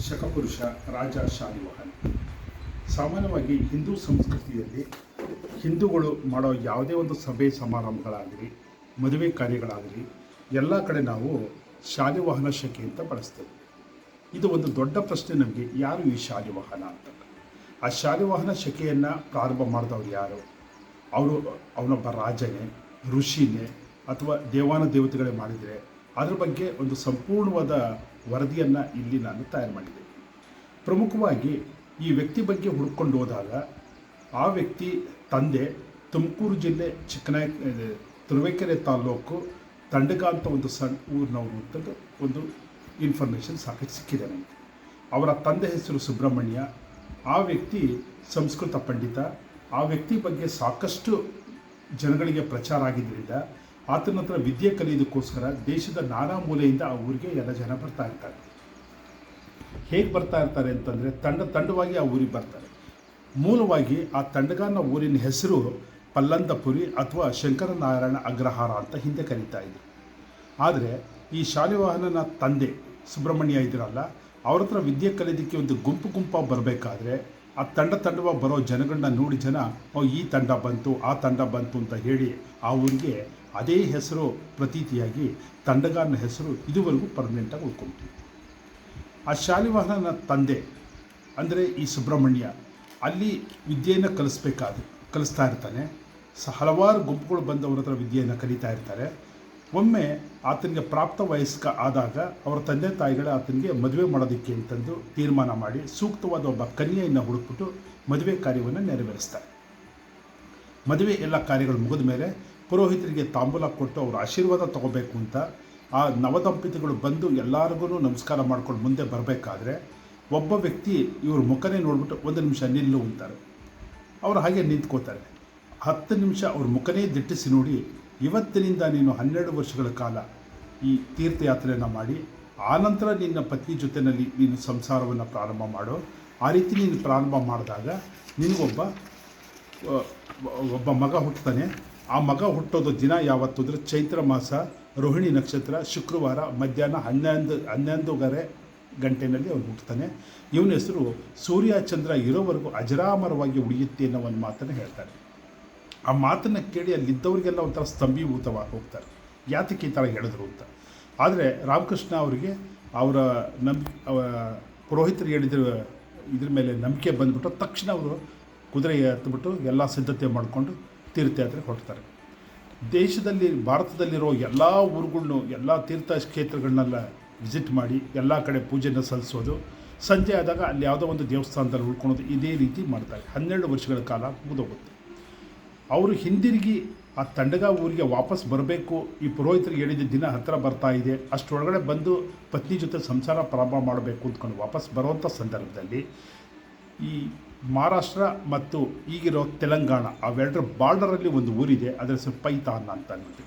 ಶಕಪುರುಷ ರಾಜ ಶಾಲಿವಾಹನ್. ಸಾಮಾನ್ಯವಾಗಿ ಹಿಂದೂ ಸಂಸ್ಕೃತಿಯಲ್ಲಿ ಹಿಂದೂಗಳು ಮಾಡೋ ಯಾವುದೇ ಒಂದು ಸಭೆ ಸಮಾರಂಭಗಳಾಗಲಿ, ಮದುವೆ ಕಾರ್ಯಗಳಾಗಲಿ, ಎಲ್ಲ ಕಡೆ ನಾವು ಶಾಲಿವಾಹನ ಶಕೆ ಅಂತ ಬಳಸ್ತೇವೆ. ಇದು ಒಂದು ದೊಡ್ಡ ಪ್ರಶ್ನೆ ನಮಗೆ, ಯಾರು ಈ ಶಾಲಿವಾಹನ ಅಂತ? ಆ ಶಾಲಿವಾಹನ ಶಕೆಯನ್ನು ಪ್ರಾರಂಭ ಮಾಡಿದವ್ರು ಯಾರು? ಅವರು ಅವನೊಬ್ಬ ರಾಜನೇ, ಋಷಿನೇ, ಅಥವಾ ದೇವಾನ ದೇವತೆಗಳೇ ಮಾಡಿದರೆ, ಅದ್ರ ಬಗ್ಗೆ ಒಂದು ಸಂಪೂರ್ಣವಾದ ವರದಿಯನ್ನು ಇಲ್ಲಿ ನಾನು ತಯಾರು ಮಾಡಿದೆ. ಪ್ರಮುಖವಾಗಿ ಈ ವ್ಯಕ್ತಿ ಬಗ್ಗೆ ಹುಡ್ಕೊಂಡು ಹೋದಾಗ ಆ ವ್ಯಕ್ತಿ ತಂದೆ ತುಮಕೂರು ಜಿಲ್ಲೆ ಚಿಕ್ಕನಾಯ ತುರುವೇಕೆರೆ ತಾಲ್ಲೂಕು ತಂಡಗ ಅಂತ ಒಂದು ಸಣ್ಣ ಊರಿನವರು ಅಂತ ಒಂದು ಇನ್ಫಾರ್ಮೇಷನ್ ಸಾಕಷ್ಟು ಸಿಕ್ಕಿದೆ ನನಗೆ ಅವರ ತಂದೆ ಹೆಸರು ಸುಬ್ರಹ್ಮಣ್ಯ. ಆ ವ್ಯಕ್ತಿ ಸಂಸ್ಕೃತ ಪಂಡಿತ. ಆ ವ್ಯಕ್ತಿ ಬಗ್ಗೆ ಸಾಕಷ್ಟು ಜನಗಳಿಗೆ ಪ್ರಚಾರ ಆಗಿದ್ದರಿಂದ ಆತನ ಹತ್ರ ವಿದ್ಯೆ ಕಲಿಯೋದಕ್ಕೋಸ್ಕರ ದೇಶದ ನಾನಾ ಮೂಲೆಯಿಂದ ಆ ಊರಿಗೆ ಎಲ್ಲ ಜನ ಬರ್ತಾ ಇರ್ತಾರೆ. ಹೇಗೆ ಬರ್ತಾ ಇರ್ತಾರೆ ಅಂತಂದರೆ ತಂಡ ತಂಡವಾಗಿ ಆ ಊರಿಗೆ ಬರ್ತಾರೆ. ಮೂಲವಾಗಿ ಆ ತಂಡಗಾರನ ಊರಿನ ಹೆಸರು ಪಲ್ಲಂದಪುರಿ ಅಥವಾ ಶಂಕರನಾರಾಯಣ ಅಗ್ರಹಾರ ಅಂತ ಹಿಂದೆ ಕರೀತಾ ಇದ್ರು ಆದರೆ ಈ ಶಾಲಿವಾಹನನ ತಂದೆ ಸುಬ್ರಹ್ಮಣ್ಯ ಇದ್ರಲ್ಲ, ಅವ್ರ ಹತ್ರ ವಿದ್ಯೆ ಕಲಿಯೋದಕ್ಕೆ ಒಂದು ಗುಂಪು ಗುಂಪಾಗಿ ಬರಬೇಕಾದ್ರೆ ಆ ತಂಡ ತಂಡವಾಗಿ ಬರೋ ಜನಗಳನ್ನ ನೋಡಿ ಜನ ಈ ತಂಡ ಬಂತು, ಆ ತಂಡ ಬಂತು ಅಂತ ಹೇಳಿ ಆ ಊರಿಗೆ ಅದೇ ಹೆಸರು ಪ್ರತೀತಿಯಾಗಿ ತಂಡಗಾರನ ಹೆಸರು ಇದುವರೆಗೂ ಪರ್ಮನೆಂಟಾಗಿ ಉಳ್ಕೊಂಡಿತ್ತು ಆ ಶಾಲಿವಾಹನನ ತಂದೆ ಅಂದರೆ ಈ ಸುಬ್ರಹ್ಮಣ್ಯ, ಅಲ್ಲಿ ವಿದ್ಯೆಯನ್ನು ಕಲಿಸ್ಬೇಕಾದ್ರೆ ಕಲಿಸ್ತಾ ಇರ್ತಾನೆ. ಸ ಹಲವಾರು ಗುಂಪುಗಳು ಬಂದವರ ಹತ್ರ ವಿದ್ಯೆಯನ್ನು ಕಲಿತಾ ಇರ್ತಾರೆ. ಒಮ್ಮೆ ಆತನಿಗೆ ಪ್ರಾಪ್ತ ವಯಸ್ಕ ಆದಾಗ ಅವರ ತಂದೆ ತಾಯಿಗಳೇ ಆತನಿಗೆ ಮದುವೆ ಮಾಡೋದಕ್ಕೆ ಅಂತಂದು ತೀರ್ಮಾನ ಮಾಡಿ ಸೂಕ್ತವಾದ ಒಬ್ಬ ಕನ್ಯೆಯನ್ನು ಹುಡುಕ್ಬಿಟ್ಟು ಮದುವೆ ಕಾರ್ಯವನ್ನು ನೆರವೇರಿಸ್ತಾರೆ. ಮದುವೆ ಎಲ್ಲ ಕಾರ್ಯಗಳು ಮುಗಿದ ಮೇಲೆ ಪುರೋಹಿತರಿಗೆ ತಾಂಬೂಲ ಕೊಟ್ಟು ಅವ್ರ ಆಶೀರ್ವಾದ ತಗೋಬೇಕು ಅಂತ ಆ ನವದಂಪತಿಗಳು ಬಂದು ಎಲ್ಲರಿಗೂ ನಮಸ್ಕಾರ ಮಾಡ್ಕೊಂಡು ಮುಂದೆ ಬರಬೇಕಾದ್ರೆ ಒಬ್ಬ ವ್ಯಕ್ತಿ ಇವ್ರ ಮುಖನೇ ನೋಡ್ಬಿಟ್ಟು ಒಂದು ನಿಮಿಷ ನಿಲ್ಲು ಅಂತಾರೆ. ಅವರು ಹಾಗೆ ನಿಂತ್ಕೋತಾರೆ. ಹತ್ತು ನಿಮಿಷ ಅವ್ರ ಮುಖನೇ ದಿಟ್ಟಿಸಿ ನೋಡಿ ಇವತ್ತಿನಿಂದ ನೀನು ಹನ್ನೆರಡು ವರ್ಷಗಳ ಕಾಲ ಈ ತೀರ್ಥಯಾತ್ರೆಯನ್ನು ಮಾಡಿ ಆನಂತರ ನಿನ್ನ ಪತ್ನಿ ಜೊತೆಯಲ್ಲಿ ನೀನು ಸಂಸಾರವನ್ನು ಪ್ರಾರಂಭ ಮಾಡು, ಆ ರೀತಿ ನೀನು ಪ್ರಾರಂಭ ಮಾಡಿದಾಗ ನಿನಗೊಬ್ಬ ಒಬ್ಬ ಮಗ ಹುಟ್ಟುತ್ತಾನೆ. ಆ ಮಗ ಹುಟ್ಟೋದು ದಿನ ಯಾವತ್ತು ಅಂದರೆ ಚೈತ್ರ ಮಾಸ, ರೋಹಿಣಿ ನಕ್ಷತ್ರ, ಶುಕ್ರವಾರ, ಮಧ್ಯಾಹ್ನ ಹನ್ನೊಂದು ಗರೆ ಗಂಟೆನಲ್ಲಿ ಅವನು ಹುಟ್ಟುತ್ತಾನೆ. ಇವನ ಹೆಸರು ಸೂರ್ಯ ಚಂದ್ರ ಇರೋವರೆಗೂ ಅಜರಾಮರವಾಗಿ ಉಳಿಯುತ್ತೆ ಅನ್ನೋ ಒಂದು ಮಾತನ್ನು ಹೇಳ್ತಾರೆ. ಆ ಮಾತನ್ನು ಕೇಳಿ ಅಲ್ಲಿದ್ದವರಿಗೆಲ್ಲ ಒಂಥರ ಸ್ತಂಭೀಭೂತವಾಗಿ ಹೋಗ್ತಾರೆ. ಯಾತಕ್ಕೆ ಈ ಥರ ಹೇಳಿದ್ರು ಅಂತ. ಆದರೆ ರಾಮಕೃಷ್ಣ ಅವರಿಗೆ ಅವರ ನಂಬಿ ಪುರೋಹಿತರು ಹೇಳಿದ ಇದ್ರ ಮೇಲೆ ನಂಬಿಕೆ ಬಂದ್ಬಿಟ್ಟು ತಕ್ಷಣ ಅವರು ಕುದುರೆ ಹತ್ಬಿಟ್ಟು ಎಲ್ಲ ಸಿದ್ಧತೆ ಮಾಡಿಕೊಂಡು ತೀರ್ಥಯಾತ್ರೆ ಹೊರಡ್ತಾರೆ. ದೇಶದಲ್ಲಿ, ಭಾರತದಲ್ಲಿರೋ ಎಲ್ಲ ಊರುಗಳ್ನೂ, ಎಲ್ಲ ತೀರ್ಥ ಕ್ಷೇತ್ರಗಳನ್ನೆಲ್ಲ ವಿಸಿಟ್ ಮಾಡಿ, ಎಲ್ಲ ಕಡೆ ಪೂಜೆನ ಸಲ್ಲಿಸೋದು. ಸಂಜೆ ಆದಾಗ ಅಲ್ಲಿ ಯಾವುದೋ ಒಂದು ದೇವಸ್ಥಾನದಲ್ಲಿ ಉಳ್ಕೊಳೋದು ಇದೇ ರೀತಿ ಮಾಡ್ತಾರೆ. ಹನ್ನೆರಡು ವರ್ಷಗಳ ಕಾಲ ಮುಗಿದೋಗುತ್ತೆ. ಅವರು ಹಿಂದಿರುಗಿ ಆ ತಂಡಗ ಊರಿಗೆ ವಾಪಸ್ ಬರಬೇಕು. ಈ ಪುರೋಹಿತರಿಗೆ ಹೇಳಿದ ದಿನ ಹತ್ತಿರ ಬರ್ತಾ ಇದೆ. ಅಷ್ಟರೊಳಗಡೆ ಬಂದು ಪತ್ನಿ ಜೊತೆ ಸಂಸಾರ ಪ್ರಾರಂಭ ಮಾಡಬೇಕು ಅಂತಕೊಂಡು ವಾಪಸ್ ಬರುವಂಥ ಸಂದರ್ಭದಲ್ಲಿ ಈ ಮಹಾರಾಷ್ಟ್ರ ಮತ್ತು ಈಗಿರೋ ತೆಲಂಗಾಣ, ಅವೆರಡರ ಬಾರ್ಡರಲ್ಲಿ ಒಂದು ಊರಿದೆ, ಅದರ ಹೆಸರು ಪೈತಾನ್ ಅಂತ ಅಂದ್ಬಿಟ್ಟು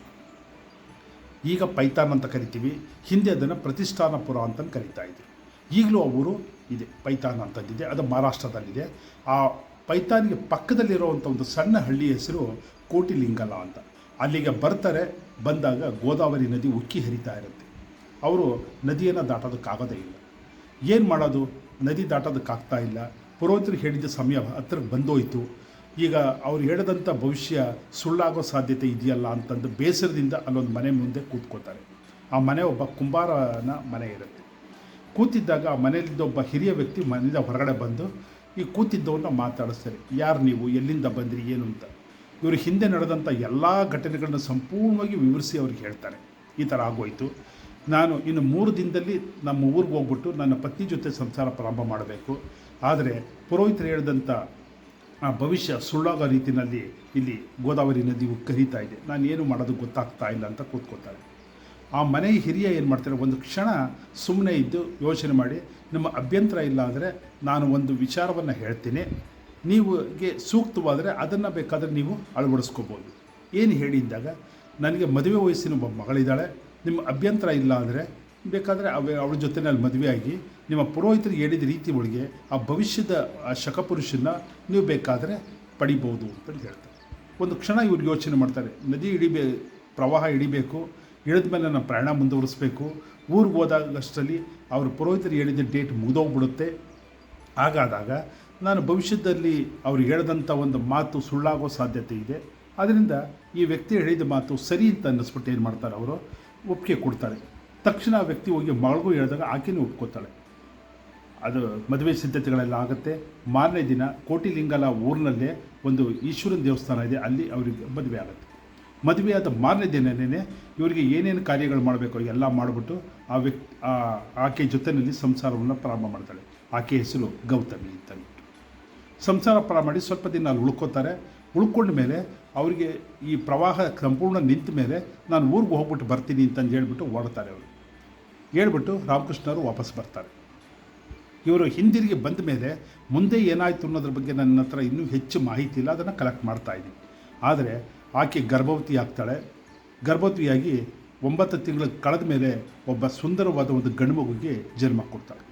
ಈಗ ಪೈತಾನ್ ಅಂತ ಕರಿತೀವಿ, ಹಿಂದೆ ಅದನ್ನು ಪ್ರತಿಷ್ಠಾನಪುರ ಅಂತ ಕರಿತಾ ಇದ್ವಿ. ಈಗಲೂ ಆ ಊರು ಇದೆ ಪೈತಾನ್ ಅಂತಂದಿದೆ ಅದು ಮಹಾರಾಷ್ಟ್ರದಲ್ಲಿದೆ. ಆ ಪೈತಾನಿಗೆ ಪಕ್ಕದಲ್ಲಿರುವಂಥ ಒಂದು ಸಣ್ಣ ಹಳ್ಳಿ ಹೆಸರು ಕೋಟಿಲಿಂಗಲ ಅಂತ. ಅಲ್ಲಿಗೆ ಬರ್ತಾರೆ, ಬಂದಾಗ ಗೋದಾವರಿ ನದಿ ಉಕ್ಕಿ ಹರಿತಾ ಇರುತ್ತೆ. ಅವರು ನದಿಯನ್ನು ದಾಟೋದಕ್ಕಾಗೋದೇ ಇಲ್ಲ. ಏನು ಮಾಡೋದು? ನದಿ ದಾಟೋದಕ್ಕಾಗ್ತಾ ಇಲ್ಲ. ಪುರೋಹಿತರು ಹೇಳಿದ್ದ ಸಮಯ ಹತ್ರ ಬಂದೋಯ್ತು. ಈಗ ಅವ್ರು ಹೇಳಿದಂಥ ಭವಿಷ್ಯ ಸುಳ್ಳಾಗೋ ಸಾಧ್ಯತೆ ಇದೆಯಲ್ಲ ಅಂತಂದು ಬೇಸರದಿಂದ ಅಲ್ಲೊಂದು ಮನೆ ಮುಂದೆ ಕೂತ್ಕೋತಾರೆ ಆ ಮನೆ ಒಬ್ಬ ಕುಂಬಾರನ ಮನೆ ಇರುತ್ತೆ. ಕೂತಿದ್ದಾಗ ಆ ಮನೆಯಲ್ಲಿದ್ದ ಒಬ್ಬ ಹಿರಿಯ ವ್ಯಕ್ತಿ ಮನೆಯಿಂದ ಹೊರಗಡೆ ಬಂದು ಈ ಕೂತಿದ್ದವನ್ನ ಮಾತಾಡಿಸ್ತಾರೆ. ಯಾರು ನೀವು? ಎಲ್ಲಿಂದ ಬಂದಿರಿ? ಏನು ಅಂತ. ಇವರು ಹಿಂದೆ ನಡೆದಂಥ ಎಲ್ಲ ಘಟನೆಗಳನ್ನ ಸಂಪೂರ್ಣವಾಗಿ ವಿವರಿಸಿ ಅವ್ರಿಗೆ ಹೇಳ್ತಾರೆ. ಈ ಥರ ಆಗೋಯಿತು. ನಾನು ಇನ್ನು ಮೂರು ದಿನದಲ್ಲಿ ನಮ್ಮ ಊರಿಗೆ ಹೋಗ್ಬಿಟ್ಟು ನನ್ನ ಪತ್ನಿ ಜೊತೆ ಸಂಸಾರ ಪ್ರಾರಂಭ ಮಾಡಬೇಕು. ಆದರೆ ಪುರೋಹಿತರು ಹೇಳಿದಂಥ ಆ ಭವಿಷ್ಯ ಸುಳ್ಳಾಗೋ ರೀತಿಯಲ್ಲಿ ಇಲ್ಲಿ ಗೋದಾವರಿ ನದಿಯು ಕರೀತಾ ಇದೆ. ನಾನು ಏನು ಮಾಡೋದು ಗೊತ್ತಾಗ್ತಾ ಇಲ್ಲ ಅಂತ ಕೂತ್ಕೋತಾರೆ ಆ ಮನೆ ಹಿರಿಯ ಏನು ಮಾಡ್ತಾರೆ, ಒಂದು ಕ್ಷಣ ಸುಮ್ಮನೆ ಇದ್ದು ಯೋಚನೆ ಮಾಡಿ, ನಮ್ಮ ಅಭ್ಯಂತರ ಇಲ್ಲ ಅಂದರೆ ನಾನು ಒಂದು ವಿಚಾರವನ್ನು ಹೇಳ್ತೀನಿ. ನೀವುಗೆ ಸೂಕ್ತವಾದರೆ ಅದನ್ನು ಬೇಕಾದರೆ ನೀವು ಅಳವಡಿಸ್ಕೋಬೋದು. ಏನು ಹೇಳಿದ್ದಾಗ ನನಗೆ ಮದುವೆ ವಯಸ್ಸಿನ ಒಬ್ಬ ಮಗಳಿದ್ದಾಳೆ. ನಿಮ್ಮ ಅಭ್ಯಂತರ ಇಲ್ಲ ಅಂದರೆ ಬೇಕಾದರೆ ಅವ, ಅವಳ ಜೊತೆನಲ್ಲಿ ಮದುವೆಯಾಗಿ ನಿಮ್ಮ ಪುರೋಹಿತರಿಗೆ ಹೇಳಿದ ರೀತಿ ಒಳಗೆ ಆ ಭವಿಷ್ಯದ ಆ ಶಕಪುರುಷನ ನೀವು ಬೇಕಾದರೆ ಪಡಿಬೋದು ಅಂತಂದು ಹೇಳ್ತಾರೆ. ಒಂದು ಕ್ಷಣ ಇವ್ರು ಯೋಚನೆ ಮಾಡ್ತಾರೆ, ನದಿ ಇಳಿಬೇ ಪ್ರವಾಹ ಇಳಿಬೇಕು ಇಳಿದ ಮೇಲೆ ನಾನು ಪ್ರಯಾಣ ಮುಂದುವರಿಸ್ಬೇಕು, ಊರಿಗೆ ಹೋದಾಗಷ್ಟರಲ್ಲಿ ಅವರು ಪುರೋಹಿತರು ಹೇಳಿದ ಡೇಟ್ ಮುಗಿದೋಗ್ಬಿಡುತ್ತೆ. ಹಾಗಾದಾಗ ನಾನು ಭವಿಷ್ಯದಲ್ಲಿ ಅವ್ರು ಹೇಳಿದಂಥ ಒಂದು ಮಾತು ಸುಳ್ಳಾಗೋ ಸಾಧ್ಯತೆ ಇದೆ. ಅದರಿಂದ ಈ ವ್ಯಕ್ತಿ ಹೇಳಿದ ಮಾತು ಸರಿ ಅಂತ ಅನ್ನಿಸ್ಬಿಟ್ಟು ಏನು ಮಾಡ್ತಾರೆ ಅವರು? ಒಪ್ಪಿಗೆ ಕೊಡ್ತಾರೆ. ತಕ್ಷಣ ಆ ವ್ಯಕ್ತಿ ಹೋಗಿ ಮಗಳಿಗೂ ಹೇಳಿದಾಗ ಆಕೆಯೂ ಒಪ್ಕೋತಾಳೆ. ಅದು ಮದುವೆ ಸಿದ್ಧತೆಗಳೆಲ್ಲ ಆಗುತ್ತೆ. ಮಾರನೇ ದಿನ ಕೋಟಿಲಿಂಗಲ ಊರಿನಲ್ಲೇ ಒಂದು ಈಶ್ವರನ ದೇವಸ್ಥಾನ ಇದೆ. ಅಲ್ಲಿ ಅವರಿಗೆ ಮದುವೆ ಆಗುತ್ತೆ. ಮದುವೆಯಾದ ಮಾರನೇ ದಿನನೇ ಇವರಿಗೆ ಏನೇನು ಕಾರ್ಯಗಳು ಮಾಡಬೇಕು ಎಲ್ಲ ಮಾಡಿಬಿಟ್ಟು ಆ ವ್ಯಕ್ತಿ ಆಕೆ ಜೊತೆಯಲ್ಲಿ ಸಂಸಾರವನ್ನು ಪ್ರಾರಂಭ ಮಾಡ್ತಾಳೆ. ಆಕೆ ಹೆಸರು ಗೌತಮಿ ಅಂತ ಸಂಸಾರ ಪ್ರಾರಂಭ ಮಾಡಿ ಸ್ವಲ್ಪ ದಿನ ಅಲ್ಲಿ ಉಳ್ಕೋತಾರೆ. ಉಳ್ಕೊಂಡ ಮೇಲೆ ಅವರಿಗೆ ಈ ಪ್ರವಾಹ ಸಂಪೂರ್ಣ ನಿಂತ ಮೇಲೆ ನಾನು ಊರಿಗೆ ಹೋಗ್ಬಿಟ್ಟು ಬರ್ತೀನಿ ಅಂತಂದು ಹೇಳ್ಬಿಟ್ಟು ಓಡ್ತಾರೆ ಅವರು. ಹೇಳ್ಬಿಟ್ಟು ರಾಮಕೃಷ್ಣರು ವಾಪಸ್ ಬರ್ತಾರೆ. ಇವರು ಹಿಂದಿರುಗಿ ಬಂದ ಮೇಲೆ ಮುಂದೆ ಏನಾಯಿತು ಅನ್ನೋದ್ರ ಬಗ್ಗೆ ನನ್ನ ಹತ್ರ ಇನ್ನೂ ಹೆಚ್ಚು ಮಾಹಿತಿ ಇಲ್ಲ, ಅದನ್ನು ಕಲೆಕ್ಟ್ ಮಾಡ್ತಾ ಇದ್ದೀನಿ. ಆದರೆ ಆಕೆ ಗರ್ಭವತಿ ಆಗ್ತಾಳೆ ಗರ್ಭವತಿಯಾಗಿ ಒಂಬತ್ತು ತಿಂಗಳು ಕಳೆದ ಮೇಲೆ ಒಬ್ಬ ಸುಂದರವಾದ ಒಂದು ಗಂಡು ಮಗುಗೆ ಜನ್ಮ ಕೊಡ್ತಾಳೆ.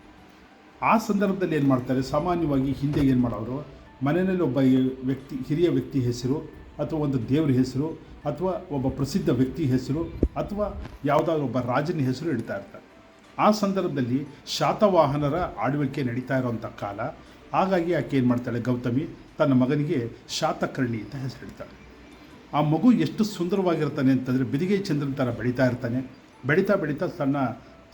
ಆ ಸಂದರ್ಭದಲ್ಲಿ ಏನು ಮಾಡ್ತಾರೆ? ಸಾಮಾನ್ಯವಾಗಿ ಹಿಂದೆ ಏನು ಮಾಡೋರು? ಮನೆಯಲ್ಲಿ ಒಬ್ಬ ವ್ಯಕ್ತಿ, ಹಿರಿಯ ವ್ಯಕ್ತಿ ಹೆಸರು, ಅಥವಾ ಒಂದು ದೇವರ ಹೆಸರು, ಅಥವಾ ಒಬ್ಬ ಪ್ರಸಿದ್ಧ ವ್ಯಕ್ತಿ ಹೆಸರು, ಅಥವಾ ಯಾವುದಾದ್ರೂ ಒಬ್ಬ ರಾಜನ ಹೆಸರು ಇಡ್ತಾ ಇರ್ತಾರೆ. ಆ ಸಂದರ್ಭದಲ್ಲಿ ಶಾತವಾಹನರ ಆಳ್ವಿಕೆ ನಡೀತಾ ಇರೋವಂಥ ಕಾಲ. ಹಾಗಾಗಿ ಆಕೆ ಏನು ಮಾಡ್ತಾಳೆ ಗೌತಮಿ? ತನ್ನ ಮಗನಿಗೆ ಶಾತಕರ್ಣಿ ಅಂತ ಹೆಸರಿಡ್ತಾಳೆ ಆ ಮಗು ಎಷ್ಟು ಸುಂದರವಾಗಿರ್ತಾನೆ ಅಂತಂದರೆ ಬಿದಿಗೆ ಚಂದ್ರನ ಥರ ಬೆಳೀತಾ ಇರ್ತಾನೆ. ಬೆಳೀತಾ ಬೆಳೀತಾ ಸಣ್ಣ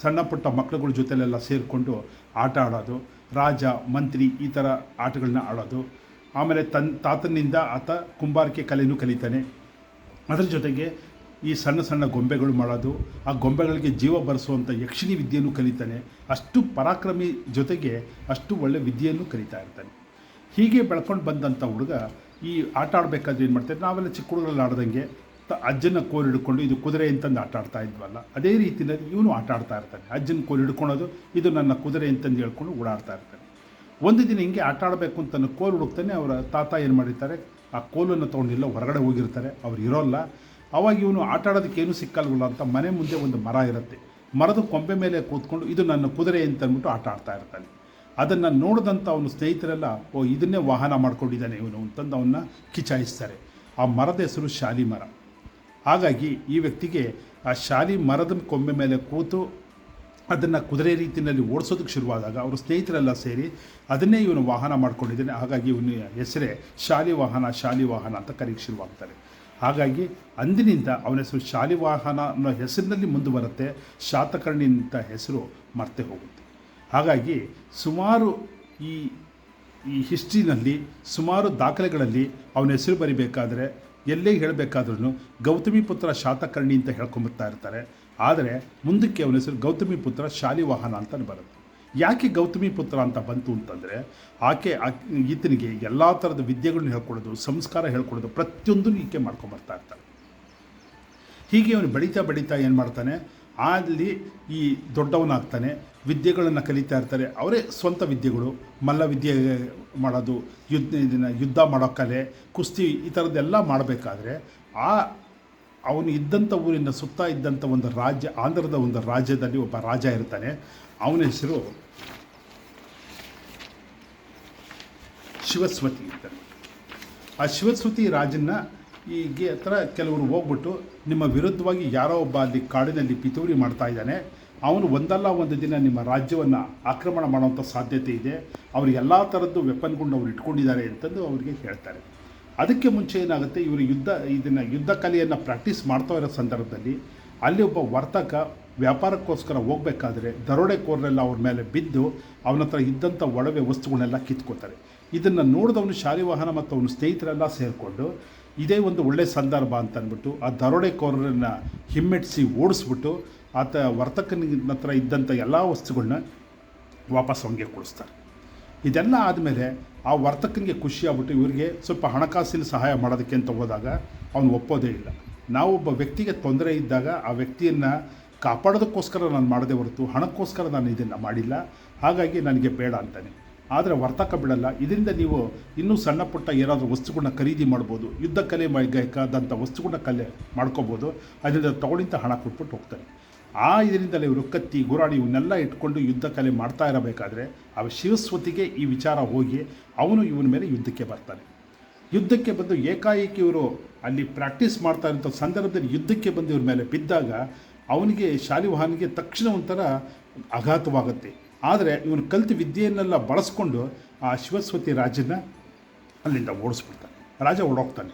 ಸಣ್ಣ ಪುಟ್ಟ ಮಕ್ಕಳುಗಳ ಜೊತೆಲೆಲ್ಲ ಸೇರಿಕೊಂಡು ಆಟ ಆಡೋದು. ರಾಜ, ಮಂತ್ರಿ ಈ ಥರ ಆಟಗಳನ್ನ ಆಡೋದು. ಆಮೇಲೆ ತನ್ನ ತಾತನಿಂದ ಆತ ಕುಂಬಾರಿಕೆ ಕಲೆಯೂ ಕಲಿತಾನೆ. ಅದರ ಜೊತೆಗೆ ಈ ಸಣ್ಣ ಸಣ್ಣ ಗೊಂಬೆಗಳು ಮಾಡೋದು, ಆ ಗೊಂಬೆಗಳಿಗೆ ಜೀವ ಬರೆಸುವಂಥ ಯಕ್ಷಿಣಿ ವಿದ್ಯೆಯನ್ನು ಕಲಿತಾನೆ, ಅಷ್ಟು ಪರಾಕ್ರಮಿ ಜೊತೆಗೆ ಅಷ್ಟು ಒಳ್ಳೆ ವಿದ್ಯೆಯನ್ನು ಕಲಿತಾ ಇರ್ತಾನೆ. ಹೀಗೆ ಬೆಳ್ಕೊಂಡು ಬಂದಂಥ ಹುಡುಗ ಈ ಆಟ ಆಡಬೇಕಾದ್ರೆ ಏನು ಮಾಡ್ತಾರೆ, ನಾವೆಲ್ಲ ಚಿಕ್ಕ ಹುಡುಗರಲ್ಲಿ ಆಡ್ದಂಗೆ ತ ಅಜ್ಜನ ಕೋಲು ಹಿಡ್ಕೊಂಡು ಇದು ಕುದುರೆ ಅಂತಂದು ಆಟ ಆಡ್ತಾ ಇದ್ವಲ್ಲ, ಅದೇ ರೀತಿಯಲ್ಲಿ ಇವನು ಆಟ ಆಡ್ತಾ ಇರ್ತಾನೆ. ಅಜ್ಜನ ಕೋಲು ಹಿಡ್ಕೊಳೋದು, ಇದು ನನ್ನ ಕುದುರೆ ಅಂತಂದು ಹೇಳ್ಕೊಂಡು ಓಡಾಡ್ತಾ ಇರ್ತಾನೆ. ಒಂದು ದಿನ ಹಿಂಗೆ ಆಟ ಆಡಬೇಕು ಅಂತ ಕೋಲು ಹುಡುಕ್ತಾನೆ, ಅವರ ತಾತ ಏನು ಮಾಡಿರ್ತಾರೆ, ಆ ಕೋಲನ್ನು ತೊಗೊಂಡಿಲ್ಲ, ಹೊರಗಡೆ ಹೋಗಿರ್ತಾರೆ, ಅವ್ರು ಇರೋಲ್ಲ. ಅವಾಗ ಇವನು ಆಟ ಆಡೋದಕ್ಕೇನು ಸಿಕ್ಕಲ್ವಲ್ಲ ಅಂತ ಮನೆ ಮುಂದೆ ಒಂದು ಮರ ಇರುತ್ತೆ. ಮರದ ಕೊಂಬೆ ಮೇಲೆ ಕೂತ್ಕೊಂಡು ಇದು ನನ್ನ ಕುದುರೆ ಅಂತ ಅಂದ್ಬಿಟ್ಟು ಆಟ ಆಡ್ತಾ ಇರ್ತಾನೆ. ಅದನ್ನು ನೋಡಿದಂಥ ಅವನು ಸ್ನೇಹಿತರೆಲ್ಲ, ಓ, ಇದನ್ನೇ ವಾಹನ ಮಾಡ್ಕೊಂಡಿದ್ದಾನೆ ಇವನು ಅಂತಂದು ಅವನ್ನ ಕಿಚಾಯಿಸ್ತಾರೆ ಆ ಮರದ ಹೆಸರು ಶಾಲಿ ಮರ. ಹಾಗಾಗಿ ಈ ವ್ಯಕ್ತಿಗೆ ಆ ಶಾಲಿ ಮರದ ಕೊಂಬೆ ಮೇಲೆ ಕೂತು ಅದನ್ನು ಕುದುರೆ ರೀತಿಯಲ್ಲಿ ಓಡಿಸೋದಕ್ಕೆ ಶುರುವಾದಾಗ ಅವರು ಸ್ನೇಹಿತರೆಲ್ಲ ಸೇರಿ ಅದನ್ನೇ ಇವನು ವಾಹನ ಮಾಡ್ಕೊಂಡಿದ್ದಾನೆ. ಹಾಗಾಗಿ ಇವನ ಹೆಸರೇ ಶಾಲಿ ವಾಹನ ಶಾಲಿ ವಾಹನ ಅಂತ ಕರೆಯಕ್ಕೆ ಶುರುವಾಗ್ತಾರೆ. ಹಾಗಾಗಿ ಅಂದಿನಿಂದ ಅವನ ಹೆಸರು ಶಾಲಿವಾಹನ ಅನ್ನೋ ಹೆಸರಿನಲ್ಲಿ ಮುಂದುವರುತ್ತೆ ಶಾತಕರ್ಣಿ ಅಂತ ಹೆಸರು ಮರ್ತೆ ಹೋಗುತ್ತೆ. ಹಾಗಾಗಿ ಸುಮಾರು ಈ ಈ ಹಿಸ್ಟ್ರಿನಲ್ಲಿ, ಸುಮಾರು ದಾಖಲೆಗಳಲ್ಲಿ ಅವನ ಹೆಸರು ಬರಿಬೇಕಾದ್ರೆ ಎಲ್ಲೇ ಹೇಳಬೇಕಾದ್ರೂ ಗೌತಮಿ ಪುತ್ರ ಶಾತಕರ್ಣಿ ಅಂತ ಹೇಳ್ಕೊಂಬರ್ತಾ ಇರ್ತಾರೆ. ಆದರೆ ಮುಂದಕ್ಕೆ ಅವನ ಹೆಸರು ಗೌತಮಿ ಪುತ್ರ ಶಾಲಿವಾಹನ ಅಂತ ಬರುತ್ತೆ. ಯಾಕೆ ಗೌತಮಿ ಪುತ್ರ ಅಂತ ಬಂತು ಅಂತಂದರೆ, ಆಕೆ ಈತನಿಗೆ ಎಲ್ಲ ಥರದ ವಿದ್ಯೆಗಳನ್ನ ಹೇಳ್ಕೊಡೋದು, ಸಂಸ್ಕಾರ ಹೇಳ್ಕೊಡೋದು ಪ್ರತಿಯೊಂದನ್ನು ಈಕೆ ಮಾಡ್ಕೊಂಬರ್ತಾ ಇರ್ತಾಳೆ. ಹೀಗೆ ಅವನು ಬೆಳೀತಾ ಬೆಳೀತಾ ಏನು ಮಾಡ್ತಾನೆ, ಅಲ್ಲಿ ಈ ದೊಡ್ಡವನಾಗ್ತಾನೆ, ವಿದ್ಯೆಗಳನ್ನು ಕಲಿತಾ ಇರ್ತಾರೆ ಅವರೇ ಸ್ವಂತ ವಿದ್ಯೆಗಳು, ಮಲ್ಲ ವಿದ್ಯೆ ಮಾಡೋದು, ಯುದ್ಧ, ಇದನ್ನು ಯುದ್ಧ ಮಾಡೋ ಕಲೆ, ಕುಸ್ತಿ ಈ ಥರದ್ದೆಲ್ಲ ಮಾಡಬೇಕಾದ್ರೆ, ಆ ಅವನು ಇದ್ದಂಥ ಊರಿನ ಸುತ್ತ ಇದ್ದಂಥ ಒಂದು ರಾಜ್ಯ, ಆಂಧ್ರದ ಒಂದು ರಾಜ್ಯದಲ್ಲಿ ಒಬ್ಬ ರಾಜ ಇರ್ತಾನೆ. ಅವನ ಹೆಸರು ಶಿವಸ್ವತಿ ಇರ್ತಾನೆ ಆ ಶಿವಸ್ವತಿ ರಾಜನ್ನ ಹೀಗೆ ಹತ್ರ ಕೆಲವರು ಹೋಗ್ಬಿಟ್ಟು ನಿಮ್ಮ ವಿರುದ್ಧವಾಗಿ ಯಾರೋ ಒಬ್ಬ ಅಲ್ಲಿ ಕಾಡಿನಲ್ಲಿ ಪಿತೂರಿ ಮಾಡ್ತಾ ಇದ್ದಾನೆ. ಅವನು ಒಂದಲ್ಲ ಒಂದು ದಿನ ನಿಮ್ಮ ರಾಜ್ಯವನ್ನು ಆಕ್ರಮಣ ಮಾಡುವಂಥ ಸಾಧ್ಯತೆ ಇದೆ. ಅವರು ಎಲ್ಲ ಥರದ್ದು ವೆಪನ್ಗಳನ್ನ ಅವ್ರು ಇಟ್ಕೊಂಡಿದ್ದಾರೆ ಅಂತಂದು ಅವರಿಗೆ ಹೇಳ್ತಾರೆ. ಅದಕ್ಕೆ ಮುಂಚೆ ಏನಾಗುತ್ತೆ, ಇವರು ಯುದ್ಧ, ಇದನ್ನು ಯುದ್ಧ ಕಲೆಯನ್ನು ಪ್ರಾಕ್ಟೀಸ್ ಮಾಡ್ತಾ ಇರೋ ಸಂದರ್ಭದಲ್ಲಿ ಅಲ್ಲಿ ಒಬ್ಬ ವರ್ತಕ ವ್ಯಾಪಾರಕ್ಕೋಸ್ಕರ ಹೋಗಬೇಕಾದ್ರೆ ದರೋಡೆಕೋರರೆಲ್ಲ ಅವ್ರ ಮೇಲೆ ಬಿದ್ದು ಅವನ ಹತ್ರ ಇದ್ದಂಥ ಒಡವೆ ವಸ್ತುಗಳನ್ನೆಲ್ಲ ಕಿತ್ಕೋತಾರೆ ಇದನ್ನು ನೋಡಿದವನು ಶಾಲಿವಾಹನ ಮತ್ತು ಅವನ ಸ್ನೇಹಿತರೆಲ್ಲ ಸೇರಿಕೊಂಡು ಇದೇ ಒಂದು ಒಳ್ಳೆಯ ಸಂದರ್ಭ ಅಂತ ಆ ದರೋಡೆಕೋರರನ್ನು ಹಿಮ್ಮೆಟ್ಸಿ ಓಡಿಸ್ಬಿಟ್ಟು ಆತ ವರ್ತಕನ ಹತ್ರ ಇದ್ದಂಥ ಎಲ್ಲ ವಸ್ತುಗಳನ್ನ ವಾಪಸ್ ಅವನಿಗೆ ಕೊಡಿಸ್ತಾರೆ. ಇದೆಲ್ಲ ಆದಮೇಲೆ ಆ ವರ್ತಕನಿಗೆ ಖುಷಿ ಆಗ್ಬಿಟ್ಟು ಇವರಿಗೆ ಸ್ವಲ್ಪ ಹಣಕಾಸಿನ ಸಹಾಯ ಮಾಡೋದಕ್ಕೆ ಅಂತ ಹೋದಾಗ ಅವನು ಒಪ್ಪೋದೇ ಇಲ್ಲ. ನಾವೊಬ್ಬ ವ್ಯಕ್ತಿಗೆ ತೊಂದರೆ ಇದ್ದಾಗ ಆ ವ್ಯಕ್ತಿಯನ್ನು ಕಾಪಾಡೋದಕ್ಕೋಸ್ಕರ ನಾನು ಮಾಡದೆ ಹೊರತು ಹಣಕ್ಕೋಸ್ಕರ ನಾನು ಇದನ್ನು ಮಾಡಿಲ್ಲ. ಹಾಗಾಗಿ ನನಗೆ ಬೇಡ ಅಂತಾನೆ. ಆದರೆ ವರ್ತಕ ಬಿಡಲ್ಲ. ಇದರಿಂದ ನೀವು ಇನ್ನೂ ಸಣ್ಣ ಪುಟ್ಟ ಏನಾದರೂ ವಸ್ತುಗಳನ್ನ ಖರೀದಿ ಮಾಡ್ಬೋದು. ಯುದ್ಧ ಕಲೆ ಬೇಕಾದಂಥ ವಸ್ತುಗಳನ್ನ ಕಲೆ ಮಾಡ್ಕೋಬೋದು. ಅದರಿಂದ ತೊಗೊಂಡಿಂತ ಹಣ ಕೊಟ್ಬಿಟ್ಟು ಹೋಗ್ತಾರೆ. ಆ ಇದರಿಂದಲೇ ಇವರು ಕತ್ತಿ, ಗುರಾಣಿ ಇವನ್ನೆಲ್ಲ ಇಟ್ಕೊಂಡು ಯುದ್ಧ ಕಲೆ ಮಾಡ್ತಾ ಇರಬೇಕಾದ್ರೆ ಆ ಶಿವಸ್ವತಿಗೆ ಈ ವಿಚಾರ ಹೋಗಿ ಅವನು ಇವನ ಮೇಲೆ ಯುದ್ಧಕ್ಕೆ ಬರ್ತಾನೆ. ಯುದ್ಧಕ್ಕೆ ಬಂದು ಏಕಾಏಕಿ ಇವರು ಅಲ್ಲಿ ಪ್ರಾಕ್ಟೀಸ್ ಮಾಡ್ತಾ ಇರೋಂಥ ಸಂದರ್ಭದಲ್ಲಿ ಯುದ್ಧಕ್ಕೆ ಬಂದು ಇವ್ರ ಮೇಲೆ ಬಿದ್ದಾಗ ಅವನಿಗೆ, ಶಾಲಿವಾಹನಿಗೆ ತಕ್ಷಣ ಒಂಥರ ಆಘಾತವಾಗುತ್ತೆ. ಆದರೆ ಇವನು ಕಲಿತ ವಿದ್ಯೆಯನ್ನೆಲ್ಲ ಬಳಸ್ಕೊಂಡು ಆ ಶಿವಸ್ವತಿ ರಾಜನ ಅಲ್ಲಿಂದ ಓಡಿಸ್ಬಿಡ್ತಾನೆ. ರಾಜ ಓಡೋಗ್ತಾನೆ.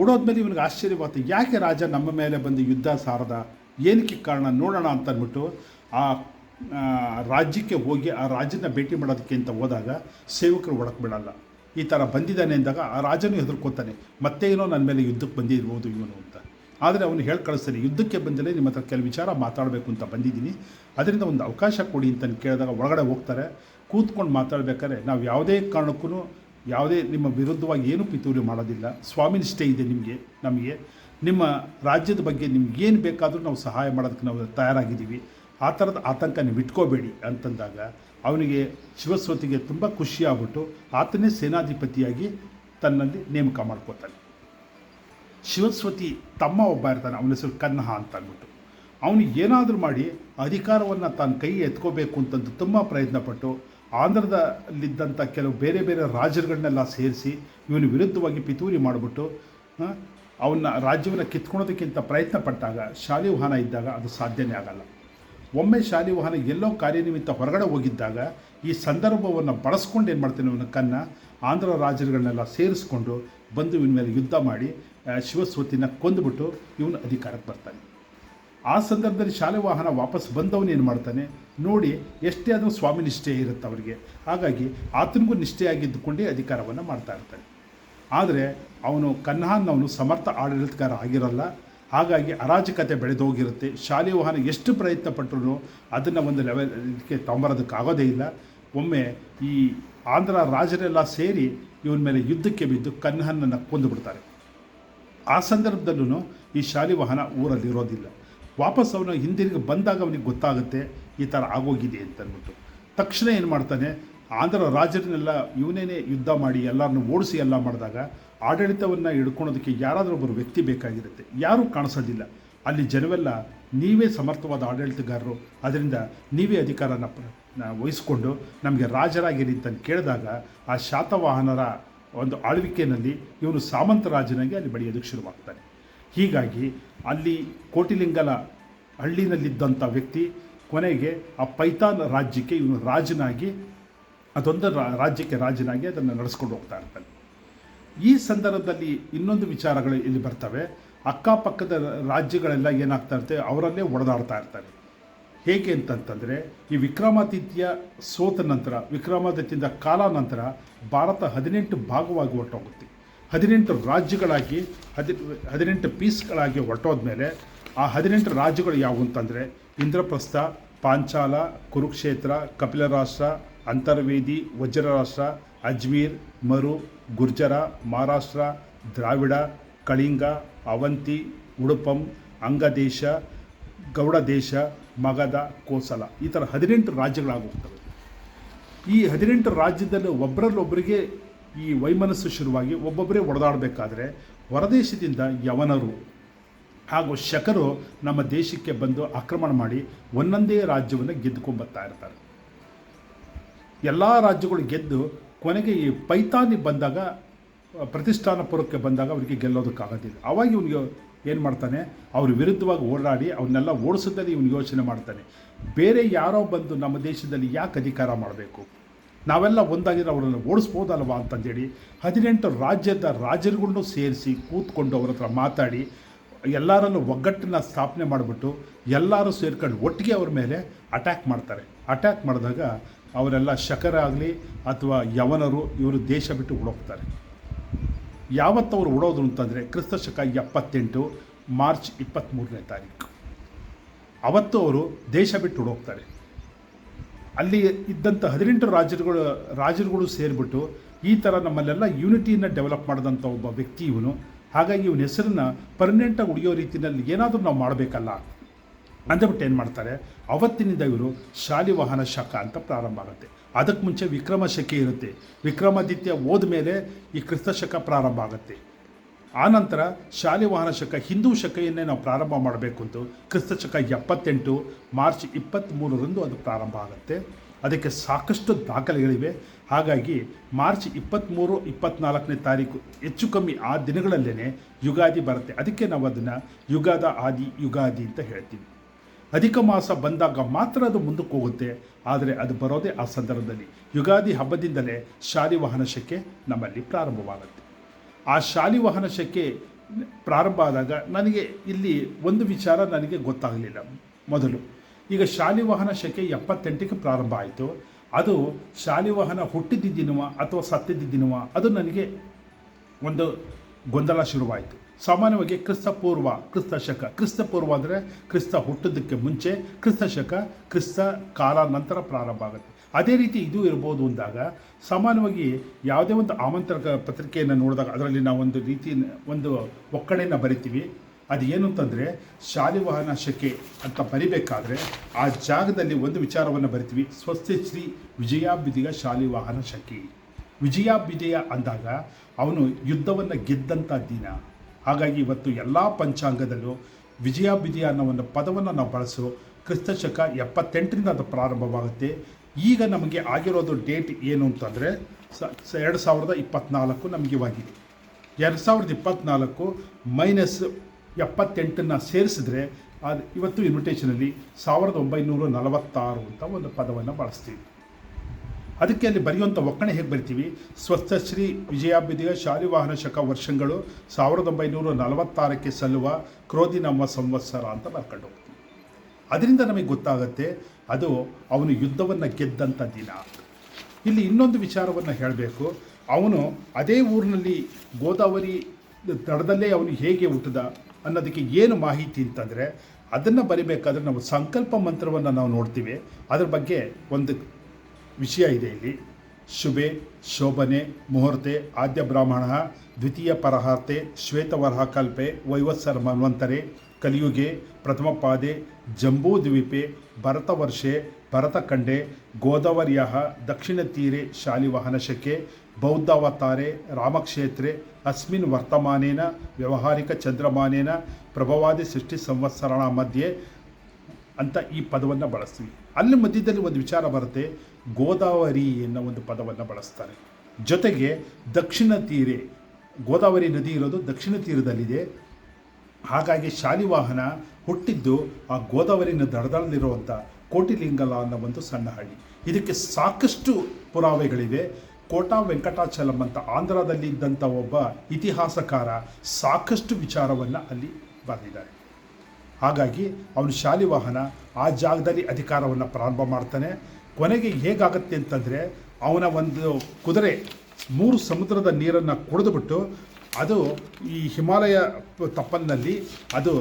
ಓಡೋದ್ಮೇಲೆ ಇವನಿಗೆ ಆಶ್ಚರ್ಯವಾಗುತ್ತೆ, ಯಾಕೆ ರಾಜ ನಮ್ಮ ಮೇಲೆ ಬಂದು ಯುದ್ಧ ಸಾರದ ಏನಕ್ಕೆ ಕಾರಣ ನೋಡೋಣ ಅಂತ ಅಂದ್ಬಿಟ್ಟು ಆ, ರಾಜ್ಯಕ್ಕೆ ಹೋಗಿ ಆ ರಾಜನ ಭೇಟಿ ಮಾಡೋದಕ್ಕೆ ಅಂತ ಹೋದಾಗ ಸೇವಕರು ಒಳಕ್ಕೆ ಬಿಡಲ್ಲ ಈ ಥರ ಬಂದಿದ್ದಾನೆ ಅಂದಾಗ ಆ ರಾಜನು ಹೆದರ್ಕೋತಾನೆ. ಮತ್ತೆ ಏನೋ ನನ್ನ ಮೇಲೆ ಯುದ್ಧಕ್ಕೆ ಬಂದಿರ್ಬೋದು ಇವನು ಅಂತ. ಆದರೆ ಅವನು ಹೇಳಿ ಕಳಿಸ್ತಾನೆ, ಯುದ್ಧಕ್ಕೆ ಬಂದಲೇ ನಿಮ್ಮ ಹತ್ರ ಕೆಲವು ವಿಚಾರ ಮಾತಾಡಬೇಕು ಅಂತ ಬಂದಿದ್ದೀನಿ. ಅದರಿಂದ ಒಂದು ಅವಕಾಶ ಕೊಡಿ ಅಂತ ಕೇಳಿದಾಗ ಒಳಗಡೆ ಹೋಗ್ತಾರೆ. ಕೂತ್ಕೊಂಡು ಮಾತಾಡ್ಬೇಕಾದ್ರೆ ನಾವು ಯಾವುದೇ ಕಾರಣಕ್ಕೂ ಯಾವುದೇ ನಿಮ್ಮ ವಿರುದ್ಧವಾಗಿ ಏನೂ ಪಿತೂರಿ ಮಾಡೋದಿಲ್ಲ. ಸ್ವಾಮಿನಿಷ್ಠೆ ಇದೆ ನಿಮಗೆ, ನಮಗೆ. ನಿಮ್ಮ ರಾಜ್ಯದ ಬಗ್ಗೆ ನಿಮ್ಗೆ ಏನು ಬೇಕಾದರೂ ನಾವು ಸಹಾಯ ಮಾಡೋದಕ್ಕೆ ನಾವು ತಯಾರಾಗಿದ್ದೀವಿ. ಆ ಥರದ ಆತಂಕ ನೀವು ಇಟ್ಕೋಬೇಡಿ ಅಂತಂದಾಗ ಅವನಿಗೆ ಶಿವಸ್ವತಿಗೆ ತುಂಬ ಖುಷಿಯಾಗ್ಬಿಟ್ಟು ಆತನೇ ಸೇನಾಧಿಪತಿಯಾಗಿ ತನ್ನಲ್ಲಿ ನೇಮಕ ಮಾಡ್ಕೋತಾನೆ. ಶಿವಸ್ವತಿ ತಮ್ಮ ಒಬ್ಬ ಇರ್ತಾನೆ, ಅವನ ಹೆಸರು ಕನ್ನಹ ಅಂತ ಅಂದ್ಬಿಟ್ಟು. ಅವನು ಏನಾದರೂ ಮಾಡಿ ಅಧಿಕಾರವನ್ನು ತಾನು ಕೈ ಎತ್ಕೋಬೇಕು ಅಂತಂದು ತುಂಬ ಪ್ರಯತ್ನಪಟ್ಟು ಆಂಧ್ರದಲ್ಲಿದ್ದಂಥ ಕೆಲವು ಬೇರೆ ಬೇರೆ ರಾಜರುಗಳನ್ನೆಲ್ಲ ಸೇರಿಸಿ ಇವನ ವಿರುದ್ಧವಾಗಿ ಪಿತೂರಿ ಮಾಡಿಬಿಟ್ಟು ಅವನ್ನ ರಾಜ್ಯವನ್ನು ಕಿತ್ಕೊಳೋದಕ್ಕಿಂತ ಪ್ರಯತ್ನ ಪಟ್ಟಾಗ ಶಾಲಿವಾಹನ ಇದ್ದಾಗ ಅದು ಸಾಧ್ಯನೇ ಆಗಲ್ಲ. ಒಮ್ಮೆ ಶಾಲಿವಾಹನ ಎಲ್ಲೋ ಕಾರ್ಯನಿಮಿತ್ತ ಹೊರಗಡೆ ಹೋಗಿದ್ದಾಗ ಈ ಸಂದರ್ಭವನ್ನು ಬಳಸ್ಕೊಂಡು ಏನು ಮಾಡ್ತಾನೆ ಇವನ ಕನ್ನ ಆಂಧ್ರ ರಾಜರುಗಳನ್ನೆಲ್ಲ ಸೇರಿಸ್ಕೊಂಡು ಬಂದು ಇವನ ಮೇಲೆ ಯುದ್ಧ ಮಾಡಿ ಶಿವಸ್ವತಿನ ಕೊಂದುಬಿಟ್ಟು ಇವನು ಅಧಿಕಾರಕ್ಕೆ ಬರ್ತಾನೆ. ಆ ಸಂದರ್ಭದಲ್ಲಿ ಶಾಲೆ ವಾಹನ ವಾಪಸ್ ಬಂದವನು ಏನು ಮಾಡ್ತಾನೆ? ನೋಡಿ, ಎಷ್ಟೇ ಆದರೂ ಸ್ವಾಮಿ ನಿಷ್ಠೆ ಇರುತ್ತೆ ಅವರಿಗೆ. ಹಾಗಾಗಿ ಆತನಿಗೂ ನಿಷ್ಠೆಯಾಗಿದ್ದುಕೊಂಡೇ ಅಧಿಕಾರವನ್ನು ಮಾಡ್ತಾ ಇರ್ತಾನೆ. ಆದರೆ ಅವನು ಕನ್ಹಾನ್ನವನು ಸಮರ್ಥ ಆಡಳಿತಗಾರ ಆಗಿರಲ್ಲ. ಹಾಗಾಗಿ ಅರಾಜಕತೆ ಬೆಳೆದೋಗಿರುತ್ತೆ. ಶಾಲೆವಾಹನ ಎಷ್ಟು ಪ್ರಯತ್ನ ಪಟ್ಟರು ಅದನ್ನು ಒಂದು ಲೆವೆಲ್ಗೆ ತೊಂಬರೋದಕ್ಕಾಗೋದೇ ಇಲ್ಲ. ಒಮ್ಮೆ ಈ ಆಂಧ್ರ ರಾಜರೆಲ್ಲ ಸೇರಿ ಇವನ ಮೇಲೆ ಯುದ್ಧಕ್ಕೆ ಬಿದ್ದು ಕನ್ಹನ್ನನ್ನು ಕೊಂದು ಬಿಡ್ತಾರೆ ಆ ಸಂದರ್ಭದಲ್ಲೂ ಈ ಶಾಲಿವಾಹನ ಊರಲ್ಲಿ ಇರೋದಿಲ್ಲ. ವಾಪಸ್ ಅವನು ಹಿಂದಿರುಗಿ ಬಂದಾಗ ಅವನಿಗೆ ಗೊತ್ತಾಗುತ್ತೆ ಈ ಥರ ಆಗೋಗಿದೆ ಅಂತ ಅಂದ್ಬಿಟ್ಟು. ತಕ್ಷಣ ಏನು ಮಾಡ್ತಾನೆ? ಆಂಧ್ರ ರಾಜರನ್ನೆಲ್ಲ ಇವನೇನೆ ಯುದ್ಧ ಮಾಡಿ ಎಲ್ಲರನ್ನು ಓಡಿಸಿ ಎಲ್ಲ ಮಾಡಿದಾಗ ಆಡಳಿತವನ್ನು ಹಿಡ್ಕೊಳೋದಕ್ಕೆ ಯಾರಾದರೂ ಒಬ್ಬರು ವ್ಯಕ್ತಿ ಬೇಕಾಗಿರುತ್ತೆ. ಯಾರೂ ಕಾಣಿಸೋದಿಲ್ಲ. ಅಲ್ಲಿ ಜನವೆಲ್ಲ ನೀವೇ ಸಮರ್ಥವಾದ ಆಡಳಿತಗಾರರು. ಅದರಿಂದ ನೀವೇ ಅಧಿಕಾರನ ವಹಿಸಿಕೊಂಡು ನಮಗೆ ರಾಜರಾಗಿರಿ ಅಂತ ಕೇಳಿದಾಗ ಆ ಶಾತವಾಹನರ ಒಂದು ಆಳ್ವಿಕೆಯಲ್ಲಿ ಇವನು ಸಾಮಂತ ರಾಜನಾಗಿ ಅಲ್ಲಿ ಬೆಳೆಯೋದಕ್ಕೆ ಶುರುವಾಗ್ತಾನೆ. ಹೀಗಾಗಿ ಅಲ್ಲಿ ಕೋಟಿಲಿಂಗಲ ಹಳ್ಳಿನಲ್ಲಿದ್ದಂಥ ವ್ಯಕ್ತಿ ಕೊನೆಗೆ ಆ ಪೈತಾನ್ ರಾಜ್ಯಕ್ಕೆ ಇವನು ರಾಜನಾಗಿ ಅದೊಂದು ರಾಜ್ಯಕ್ಕೆ ರಾಜನಾಗಿ ಅದನ್ನು ನಡೆಸ್ಕೊಂಡು ಹೋಗ್ತಾ ಇರ್ತಾನೆ. ಈ ಸಂದರ್ಭದಲ್ಲಿ ಇನ್ನೊಂದು ವಿಚಾರಗಳು ಇಲ್ಲಿ ಬರ್ತವೆ. ಅಕ್ಕಪಕ್ಕದ ರಾಜ್ಯಗಳೆಲ್ಲ ಏನಾಗ್ತಾ ಇರ್ತವೆ ಅವರಲ್ಲೇ ಒಡೆದಾಡ್ತಾ ಇರ್ತಾರೆ. ಹೇಗೆ ಅಂತಂತಂದರೆ, ಈ ವಿಕ್ರಮಾದಿತ್ಯ ಸೋತ ನಂತರ, ವಿಕ್ರಮಾದಿತ್ಯದ ಕಾಲ ನಂತರ ಭಾರತ ಹದಿನೆಂಟು ಭಾಗವಾಗಿ ಹೊರಟೋಗುತ್ತೆ. ಹದಿನೆಂಟು ರಾಜ್ಯಗಳಾಗಿ, ಹದಿ, ಹದಿನೆಂಟು ಪೀಸ್ಗಳಾಗಿ ಹೊರಟೋದ್ಮೇಲೆ ಆ ಹದಿನೆಂಟು ರಾಜ್ಯಗಳು ಯಾವುವು ಅಂತಂದರೆ, ಇಂದ್ರಪ್ರಸ್ಥ, ಪಾಂಚಾಲ, ಕುರುಕ್ಷೇತ್ರ ಕಪಿಲ ರಾಷ್ಟ್ರ ಅಂತರ್ವೇದಿ ವಜ್ರ ರಾಷ್ಟ್ರ ಅಜ್ಮೀರ್, ಮರು, ಗುರ್ಜರ, ಮಹಾರಾಷ್ಟ್ರ, ದ್ರಾವಿಡ, ಕಳಿಂಗ, ಅವಂತಿ, ಉಡುಪಂ, ಅಂಗದೇಶ ಗೌಡ ದೇಶ ಮಗಧ, ಕೋಸಲ. ಈ ಥರ ಹದಿನೆಂಟು ರಾಜ್ಯಗಳಾಗೋಗ್ತವೆ ಈ ಹದಿನೆಂಟು ರಾಜ್ಯದಲ್ಲಿ ಒಬ್ಬರಲ್ಲೊಬ್ಬರಿಗೆ ಈ ವೈಮನಸ್ಸು ಶುರುವಾಗಿ ಒಬ್ಬೊಬ್ಬರೇ ಒಡೆದಾಡಬೇಕಾದ್ರೆ ಹೊರದೇಶದಿಂದ ಯವನರು ಹಾಗೂ ಶಕರು ನಮ್ಮ ದೇಶಕ್ಕೆ ಬಂದು ಆಕ್ರಮಣ ಮಾಡಿ ಒಂದೊಂದೇ ರಾಜ್ಯವನ್ನು ಗೆದ್ದುಕೊಂಡ್ಬರ್ತಾ ಇರ್ತಾರೆ. ಎಲ್ಲ ರಾಜ್ಯಗಳು ಗೆದ್ದು ಕೊನೆಗೆ ಈ ಪೈತಾನಿ ಬಂದಾಗ, ಪ್ರತಿಷ್ಠಾನ ಪ್ರತಿಷ್ಠಾನಪುರಕ್ಕೆ ಬಂದಾಗ ಅವರಿಗೆ ಗೆಲ್ಲೋದಕ್ಕಾಗೋದಿಲ್ಲ ಅವಾಗ ಇವನಿಗೆ ಏನು ಮಾಡ್ತಾನೆ? ಅವ್ರ ವಿರುದ್ಧವಾಗಿ ಓಡಾಡಿ ಅವನ್ನೆಲ್ಲ ಓಡಿಸೋದಲ್ಲಿ ಇವನು ಯೋಚನೆ ಮಾಡ್ತಾನೆ. ಬೇರೆ ಯಾರೋ ಬಂದು ನಮ್ಮ ದೇಶದಲ್ಲಿ ಯಾಕೆ ಅಧಿಕಾರ ಮಾಡಬೇಕು? ನಾವೆಲ್ಲ ಒಂದಾಗಿರೋ ಅವರನ್ನು ಓಡಿಸ್ಬೋದಲ್ವಾ ಅಂತಂದೇಳಿ ಹದಿನೆಂಟು ರಾಜ್ಯದ ರಾಜರುಗಳನ್ನು ಸೇರಿಸಿ ಕೂತ್ಕೊಂಡು ಅವ್ರ ಹತ್ರ ಮಾತಾಡಿ ಎಲ್ಲರಲ್ಲೂ ಒಗ್ಗಟ್ಟನ್ನು ಸ್ಥಾಪನೆ ಮಾಡಿಬಿಟ್ಟು ಎಲ್ಲರೂ ಸೇರ್ಕೊಂಡು ಒಟ್ಟಿಗೆ ಅವ್ರ ಮೇಲೆ ಅಟ್ಯಾಕ್ ಮಾಡ್ತಾರೆ. ಅಟ್ಯಾಕ್ ಮಾಡಿದಾಗ ಅವರೆಲ್ಲ ಶಕರ ಆಗಲಿ ಅಥವಾ ಯವನರು ಇವರು ದೇಶ ಬಿಟ್ಟು ಓಡೋಗ್ತಾರೆ. ಯಾವತ್ತು ಅವರು ಓಡೋದ್ರು ಅಂತಂದರೆ ಕ್ರಿಸ್ತ ಶಕ ಎಪ್ಪತ್ತೆಂಟು ಮಾರ್ಚ್ ಇಪ್ಪತ್ತ್ಮೂರನೇ ತಾರೀಕು. ಅವತ್ತು ಅವರು ದೇಶ ಬಿಟ್ಟು ಓಡೋಗ್ತಾರೆ. ಅಲ್ಲಿ ಇದ್ದಂಥ ಹದಿನೆಂಟು ರಾಜರುಗಳು ರಾಜರುಗಳು ಸೇರಿಬಿಟ್ಟು ಈ ಥರ ನಮ್ಮಲ್ಲೆಲ್ಲ ಯೂನಿಟಿಯನ್ನು ಡೆವಲಪ್ ಮಾಡಿದಂಥ ಒಬ್ಬ ವ್ಯಕ್ತಿ ಇವನು. ಹಾಗಾಗಿ ಇವನ ಹೆಸರನ್ನು ಪರ್ಮನೆಂಟಾಗಿ ಉಳಿಯೋ ರೀತಿಯಲ್ಲಿ ಏನಾದರೂ ನಾವು ಮಾಡಬೇಕಲ್ಲ. ಅಂದ್ಬಿಟ್ಟು ಏನು ಮಾಡ್ತಾರೆ? ಅವತ್ತಿನಿಂದ ಇವರು ಶಾಲಿವಾಹನ ಶಕ ಅಂತ ಪ್ರಾರಂಭ ಆಗುತ್ತೆ. ಅದಕ್ಕೆ ಮುಂಚೆ ವಿಕ್ರಮ ಶಕಿ ಇರುತ್ತೆ. ವಿಕ್ರಮಾದಿತ್ಯ ಹೋದ ಮೇಲೆ ಈ ಕ್ರಿಸ್ತ ಶಕ ಪ್ರಾರಂಭ ಆಗುತ್ತೆ. ಆನಂತರ ಶಾಲಿವಾಹನ ಶಕ, ಹಿಂದೂ ಶಕೆಯನ್ನೇ ನಾವು ಪ್ರಾರಂಭ ಮಾಡಬೇಕು ಅಂತ ಕ್ರಿಸ್ತ ಶಕ ಎಪ್ಪತ್ತೆಂಟು, ಮಾರ್ಚ್ ಇಪ್ಪತ್ತ್ಮೂರರಂದು ಅದು ಪ್ರಾರಂಭ ಆಗುತ್ತೆ. ಅದಕ್ಕೆ ಸಾಕಷ್ಟು ದಾಖಲೆಗಳಿವೆ. ಹಾಗಾಗಿ ಮಾರ್ಚ್ ಇಪ್ಪತ್ತ್ಮೂರು, ಇಪ್ಪತ್ತ್ನಾಲ್ಕನೇ ತಾರೀಕು ಹೆಚ್ಚು ಕಮ್ಮಿ ಆ ದಿನಗಳಲ್ಲೇ ಯುಗಾದಿ ಬರುತ್ತೆ. ಅದಕ್ಕೆ ನಾವು ಅದನ್ನು ಯುಗಾದ ಆದಿ, ಯುಗಾದಿ ಅಂತ ಹೇಳ್ತೀವಿ. ಅಧಿಕ ಮಾಸ ಬಂದಾಗ ಮಾತ್ರ ಅದು ಮುಂದಕ್ಕೆ ಹೋಗುತ್ತೆ. ಆದರೆ ಅದು ಬರೋದೇ ಆ ಸಂದರ್ಭದಲ್ಲಿ. ಯುಗಾದಿ ಹಬ್ಬದಿಂದಲೇ ಶಾಲಿವಾಹನ ಶಕೆ ನಮ್ಮಲ್ಲಿ ಪ್ರಾರಂಭವಾಗುತ್ತೆ. ಆ ಶಾಲಿವಾಹನ ಶಕೆ ಪ್ರಾರಂಭ ಆದಾಗ ನನಗೆ ಇಲ್ಲಿ ಒಂದು ವಿಚಾರ ನನಗೆ ಗೊತ್ತಾಗಲಿಲ್ಲ. ಮೊದಲು, ಈಗ ಶಾಲಿವಾಹನ ಶಕೆ ಎಪ್ಪತ್ತೆಂಟಕ್ಕೆ ಪ್ರಾರಂಭ ಆಯಿತು. ಅದು ಶಾಲಿವಾಹನ ವಾಹನ ದಿನವ ಅಥವಾ ಸತ್ತಿದ್ದ ದಿನವ ಅದು ನನಗೆ ಒಂದು ಗೊಂದಲ ಶುರುವಾಯಿತು. ಸಾಮಾನ್ಯವಾಗಿ ಕ್ರಿಸ್ತ ಪೂರ್ವ ಕ್ರಿಸ್ತ ಶಕ ಕ್ರಿಸ್ತ ಪೂರ್ವ ಅಂದರೆ ಕ್ರಿಸ್ತ ಹುಟ್ಟೋದಕ್ಕೆ ಮುಂಚೆ ಕ್ರಿಸ್ತ ಶಕ ಕ್ರಿಸ್ತ ಕಾಲ ನಂತರ ಪ್ರಾರಂಭ ಆಗುತ್ತೆ. ಅದೇ ರೀತಿ ಇದು ಇರ್ಬೋದು ಅಂದಾಗ, ಸಾಮಾನ್ಯವಾಗಿ ಯಾವುದೇ ಒಂದು ಆಮಂತ್ರಕ ಪತ್ರಿಕೆಯನ್ನು ನೋಡಿದಾಗ ಅದರಲ್ಲಿ ನಾವು ಒಂದು ರೀತಿ, ಒಂದು ಒಕ್ಕಣೆಯನ್ನು ಬರಿತೀವಿ. ಅದು ಏನು ಅಂತಂದರೆ, ಶಾಲಿವಾಹನ ಶಕೆ ಅಂತ ಬರಿಬೇಕಾದ್ರೆ ಆ ಜಾಗದಲ್ಲಿ ಒಂದು ವಿಚಾರವನ್ನು ಬರಿತೀವಿ. ಸ್ವಸ್ತಿ ಶ್ರೀ ವಿಜಯಾಬಿದಿಗ ಶಾಲಿವಾಹನ ಶಕೆ. ವಿಜಯಾಬಿಜಯ ಅಂದಾಗ ಅವನು ಯುದ್ಧವನ್ನು ಗೆದ್ದಂಥ ದಿನ. ಹಾಗಾಗಿ ಇವತ್ತು ಎಲ್ಲ ಪಂಚಾಂಗದಲ್ಲೂ ವಿಜಯ ವಿಜಯ ಅನ್ನೋ ಒಂದು ಪದವನ್ನು ನಾವು ಬಳಸು ಕ್ರಿಸ್ತಶಕ ಎಪ್ಪತ್ತೆಂಟರಿಂದ ಅದು ಪ್ರಾರಂಭವಾಗುತ್ತೆ. ಈಗ ನಮಗೆ ಆಗಿರೋದು ಡೇಟ್ ಏನು ಅಂತಂದರೆ ಸ ಎರಡು ಸಾವಿರದ ಇಪ್ಪತ್ತ್ನಾಲ್ಕು ನಮಗೆ ಇವಾಗಿದೆ. ಎರಡು ಸಾವಿರದ ಇಪ್ಪತ್ತ್ನಾಲ್ಕು ಮೈನಸ್ ಎಪ್ಪತ್ತೆಂಟನ್ನು ಸೇರಿಸಿದ್ರೆ ಅದು ಇವತ್ತು ಇನ್ವಿಟೇಷನಲ್ಲಿ ಸಾವಿರದ ಒಂಬೈನೂರ ನಲವತ್ತಾರು ಅಂತ ಒಂದು ಪದವನ್ನು ಬಳಸ್ತೀವಿ. ಅದಕ್ಕೆ ಅಲ್ಲಿ ಬರೆಯುವಂಥ ಒಕ್ಕಣೆ ಹೇಗೆ ಬರಿತೀವಿ? ಸ್ವಸ್ಥಶ್ರೀ ವಿಜಯಾಭ್ಯುದಯ ಶಾಲಿವಾಹನ ಶಕ ವರ್ಷಗಳು ಸಾವಿರದ ಒಂಬೈನೂರ ನಲವತ್ತಾರಕ್ಕೆ ಸಲ್ಲುವ ಕ್ರೋಧಿ ನಮ್ಮ ಸಂವತ್ಸರ ಅಂತ ಬರ್ಕೊಂಡು ಅದರಿಂದ ನಮಗೆ ಗೊತ್ತಾಗುತ್ತೆ, ಅದು ಅವನು ಯುದ್ಧವನ್ನು ಗೆದ್ದಂಥ ದಿನ. ಇಲ್ಲಿ ಇನ್ನೊಂದು ವಿಚಾರವನ್ನು ಹೇಳಬೇಕು. ಅವನು ಅದೇ ಊರಿನಲ್ಲಿ ಗೋದಾವರಿ ದಡದಲ್ಲೇ ಅವನು ಹೇಗೆ ಹುಟ್ಟಿದ ಅನ್ನೋದಕ್ಕೆ ಏನು ಮಾಹಿತಿ ಅಂತಂದರೆ, ಅದನ್ನು ಬರಿಬೇಕಾದ್ರೆ ನಾವು ಸಂಕಲ್ಪ ಮಂತ್ರವನ್ನು ನಾವು ನೋಡ್ತೀವಿ. ಅದ್ರ ಬಗ್ಗೆ ಒಂದು ವಿಷಯ ಇದೆ ಇಲ್ಲಿ. ಶುಭೆ, ಶೋಭನೆ, ಮುಹೂರ್ತೆ, ಆದ್ಯ ಬ್ರಾಹ್ಮಣ, ದ್ವಿತೀಯ ಪರಹಾರ್ತೆ, ಶ್ವೇತವರಹ ಕಲ್ಪೆ, ವೈವತ್ಸರ ಮನ್ವಂತರೆ, ಕಲಿಯುಗೆ, ಪ್ರಥಮ ಪಾದೆ ಜಂಬೂದ್ವೀಪೆ ಭರತವರ್ಷೆ ಭರತಖಂಡೆ ಗೋದಾವರ್ಯ ದಕ್ಷಿಣ ತೀರೆ, ಶಾಲಿವಾಹನ ಶಕೆ, ಬೌದ್ಧಾವತಾರೆ, ರಾಮಕ್ಷೇತ್ರೆ, ಅಸ್ಮಿನ್ ವರ್ತಮಾನೇನ, ವ್ಯವಹಾರಿಕ ಚಂದ್ರಮಾನೇನ, ಪ್ರಭವಾದಿ ಸೃಷ್ಟಿ ಸಂವತ್ಸರಣ ಮಧ್ಯೆ ಅಂತ ಈ ಪದವನ್ನು ಬಳಸ್ತೀವಿ. ಅಲ್ಲಿ ಮಧ್ಯದಲ್ಲಿ ಒಂದು ವಿಚಾರ ಬರುತ್ತೆ. ಗೋದಾವರಿ ಎನ್ನೋ ಒಂದು ಪದವನ್ನು ಬಳಸ್ತಾರೆ. ಜೊತೆಗೆ ದಕ್ಷಿಣ ತೀರೆ, ಗೋದಾವರಿ ನದಿ ಇರೋದು ದಕ್ಷಿಣ ತೀರದಲ್ಲಿದೆ. ಹಾಗಾಗಿ ಶಾಲಿವಾಹನ ಹುಟ್ಟಿದ್ದು ಆ ಗೋದಾವರಿನ ದಡದಲ್ಲಿರುವಂಥ ಕೋಟಿಲಿಂಗಲ ಅನ್ನೋ ಒಂದು ಸಣ್ಣ ಹಳ್ಳಿ. ಇದಕ್ಕೆ ಸಾಕಷ್ಟು ಪುರಾವೆಗಳಿವೆ. ಕೋಟಾ ವೆಂಕಟಾಚಲಂ ಅಂತ ಆಂಧ್ರದಲ್ಲಿ ಇದ್ದಂಥ ಒಬ್ಬ ಇತಿಹಾಸಕಾರ ಸಾಕಷ್ಟು ವಿಚಾರವನ್ನು ಅಲ್ಲಿ ಬರೆದಿದ್ದಾರೆ. ಹಾಗಾಗಿ ಅವನು ಶಾಲಿವಾಹನ ಆ ಜಾಗದಲ್ಲಿ ಅಧಿಕಾರವನ್ನು ಪ್ರಾರಂಭ ಮಾಡ್ತಾನೆ. ಕೊನೆಗೆ ಹೇಗಾಗತ್ತೆ ಅಂತಂದರೆ ಅವನ ಒಂದು ಕುದುರೆ ಮೂರು ಸಮುದ್ರದ ನೀರನ್ನು ಕುಡಿದುಬಿಟ್ಟು ಅದು ಈ ಹಿಮಾಲಯ ತಪ್ಪಲಿನಲ್ಲಿ ಅದು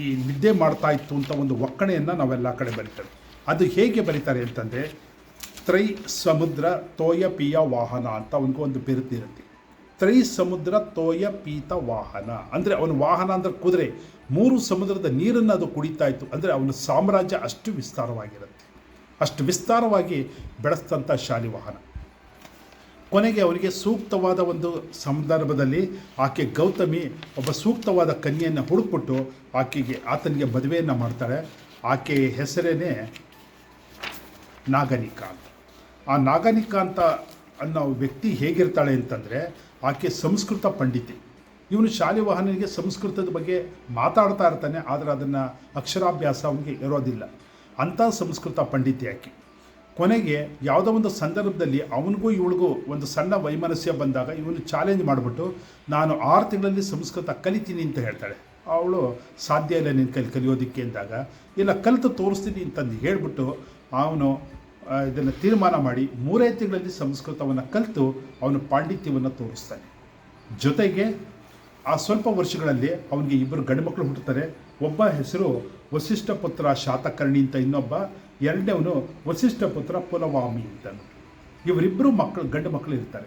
ಈ ನಿದ್ದೆ ಮಾಡ್ತಾ ಇತ್ತು ಅಂತ ಒಂದು ಒಕ್ಕಣೆಯನ್ನು ನಾವೆಲ್ಲ ಕಡೆ ಬರೀತೇವೆ. ಅದು ಹೇಗೆ ಬರೀತಾರೆ ಅಂತಂದರೆ ತ್ರೈ ಸಮುದ್ರ ತೋಯ ಪಿಯ ವಾಹನ ಅಂತ ಅವನಿಗೆ ಒಂದು ಬಿರುದಿರುತ್ತೆ ತ್ರೈ ಸಮುದ್ರ ತೋಯ ಪೀತ ವಾಹನ. ಅಂದರೆ ಅವನ ವಾಹನ ಅಂದರೆ ಕುದುರೆ. ಮೂರು ಸಮುದ್ರದ ನೀರನ್ನು ಅದು ಕುಡಿತಾ ಇತ್ತು. ಅಂದರೆ ಅವನ ಸಾಮ್ರಾಜ್ಯ ಅಷ್ಟು ವಿಸ್ತಾರವಾಗಿರುತ್ತೆ. ಅಷ್ಟು ವಿಸ್ತಾರವಾಗಿ ಬೆಳೆಸ್ತಂಥ ಶಾಲಿವಾಹನ ಕೊನೆಗೆ ಅವರಿಗೆ ಸೂಕ್ತವಾದ ಒಂದು ಸಂದರ್ಭದಲ್ಲಿ ಆಕೆ ಗೌತಮಿ ಒಬ್ಬ ಸೂಕ್ತವಾದ ಕನ್ಯೆಯನ್ನು ಹುಡುಕ್ಬಿಟ್ಟು ಆಕೆಗೆ ಆತನಿಗೆ ಮದುವೆಯನ್ನು ಮಾಡ್ತಾಳೆ. ಆಕೆಯ ಹೆಸರೇನೆ ನಾಗನಿಕ ಅಂತ. ಆ ನಾಗನಿಕ ಅಂತ ಅನ್ನೋ ವ್ಯಕ್ತಿ ಹೇಗಿರ್ತಾಳೆ ಅಂತಂದರೆ ಆಕೆ ಸಂಸ್ಕೃತ ಪಂಡಿತಿ. ಇವನು ಶಾಲಿವಾಹನಿಗೆ ಸಂಸ್ಕೃತದ ಬಗ್ಗೆ ಮಾತಾಡ್ತಾ ಇರ್ತಾನೆ, ಆದರೆ ಅದನ್ನು ಅಕ್ಷರಾಭ್ಯಾಸ ಅವನಿಗೆ ಇರೋದಿಲ್ಲ. ಅಂಥ ಸಂಸ್ಕೃತ ಪಂಡಿತಿ ಆಕೆ. ಕೊನೆಗೆ ಯಾವುದೋ ಒಂದು ಸಂದರ್ಭದಲ್ಲಿ ಅವನಿಗೂ ಇವಳಿಗೂ ಒಂದು ಸಣ್ಣ ವೈಮನಸ್ಯ ಬಂದಾಗ ಇವನು ಚಾಲೆಂಜ್ ಮಾಡಿಬಿಟ್ಟು, ನಾನು ಆರು ತಿಂಗಳಲ್ಲಿ ಸಂಸ್ಕೃತ ಕಲಿತೀನಿ ಅಂತ ಹೇಳ್ತಾಳೆ. ಅವಳು, ಸಾಧ್ಯ ಇಲ್ಲ ನಿನ್ನ ಕಲಿ, ಕಲಿಯೋದಕ್ಕೆ ಅಂದಾಗ, ಇಲ್ಲ, ಕಲಿತು ತೋರಿಸ್ತೀನಿ ಅಂತಂದು ಹೇಳಿಬಿಟ್ಟು ಅವನು ಇದನ್ನು ತೀರ್ಮಾನ ಮಾಡಿ ಮೂರೇ ತಿಂಗಳಲ್ಲಿ ಸಂಸ್ಕೃತವನ್ನು ಕಲಿತು ಅವನು ಪಾಂಡಿತ್ಯವನ್ನು ತೋರಿಸ್ತಾನೆ. ಜೊತೆಗೆ, ಆ ಸ್ವಲ್ಪ ವರ್ಷಗಳಲ್ಲಿ ಅವನಿಗೆ ಇಬ್ಬರು ಗಂಡು ಮಕ್ಕಳು ಹುಟ್ಟುತ್ತಾರೆ. ಒಬ್ಬ ಹೆಸರು ವಸಿಷ್ಠ ಪುತ್ರ ಶಾತಕರ್ಣಿ ಅಂತ ಇನ್ನೊಬ್ಬ, ಎರಡನೇವನು ವಸಿಷ್ಠ ಪುತ್ರ ಪುಲವಾಮಿ ಅಂತ ಇವರಿಬ್ಬರು ಮಕ್ಕಳು ಗಂಡು ಮಕ್ಕಳು ಇರ್ತಾರೆ.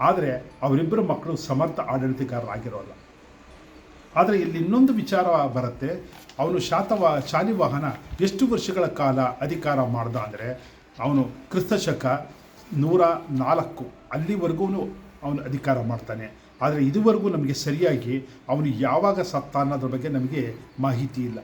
ಆದರೆ ಅವರಿಬ್ಬರು ಮಕ್ಕಳು ಸಮರ್ಥ ಆಡಳಿತಗಾರರಾಗಿರೋಲ್ಲ. ಆದರೆ ಇಲ್ಲಿ ಇನ್ನೊಂದು ವಿಚಾರ ಬರುತ್ತೆ. ಅವನು ಶಾತವ, ಶಾಲಿವಾಹನ ಎಷ್ಟು ವರ್ಷಗಳ ಕಾಲ ಅಧಿಕಾರ ಮಾಡ್ದ ಅಂದರೆ, ಅವನು ಕ್ರಿಸ್ತಶಕ ನೂರ ನಾಲ್ಕು, ಅಲ್ಲಿವರೆಗೂ ಅವನು ಅಧಿಕಾರ ಮಾಡ್ತಾನೆ. ಆದರೆ ಇದುವರೆಗೂ ನಮಗೆ ಸರಿಯಾಗಿ ಅವನು ಯಾವಾಗ ಸತ್ತ ಅನ್ನೋದ್ರ ಬಗ್ಗೆ ನಮಗೆ ಮಾಹಿತಿ ಇಲ್ಲ.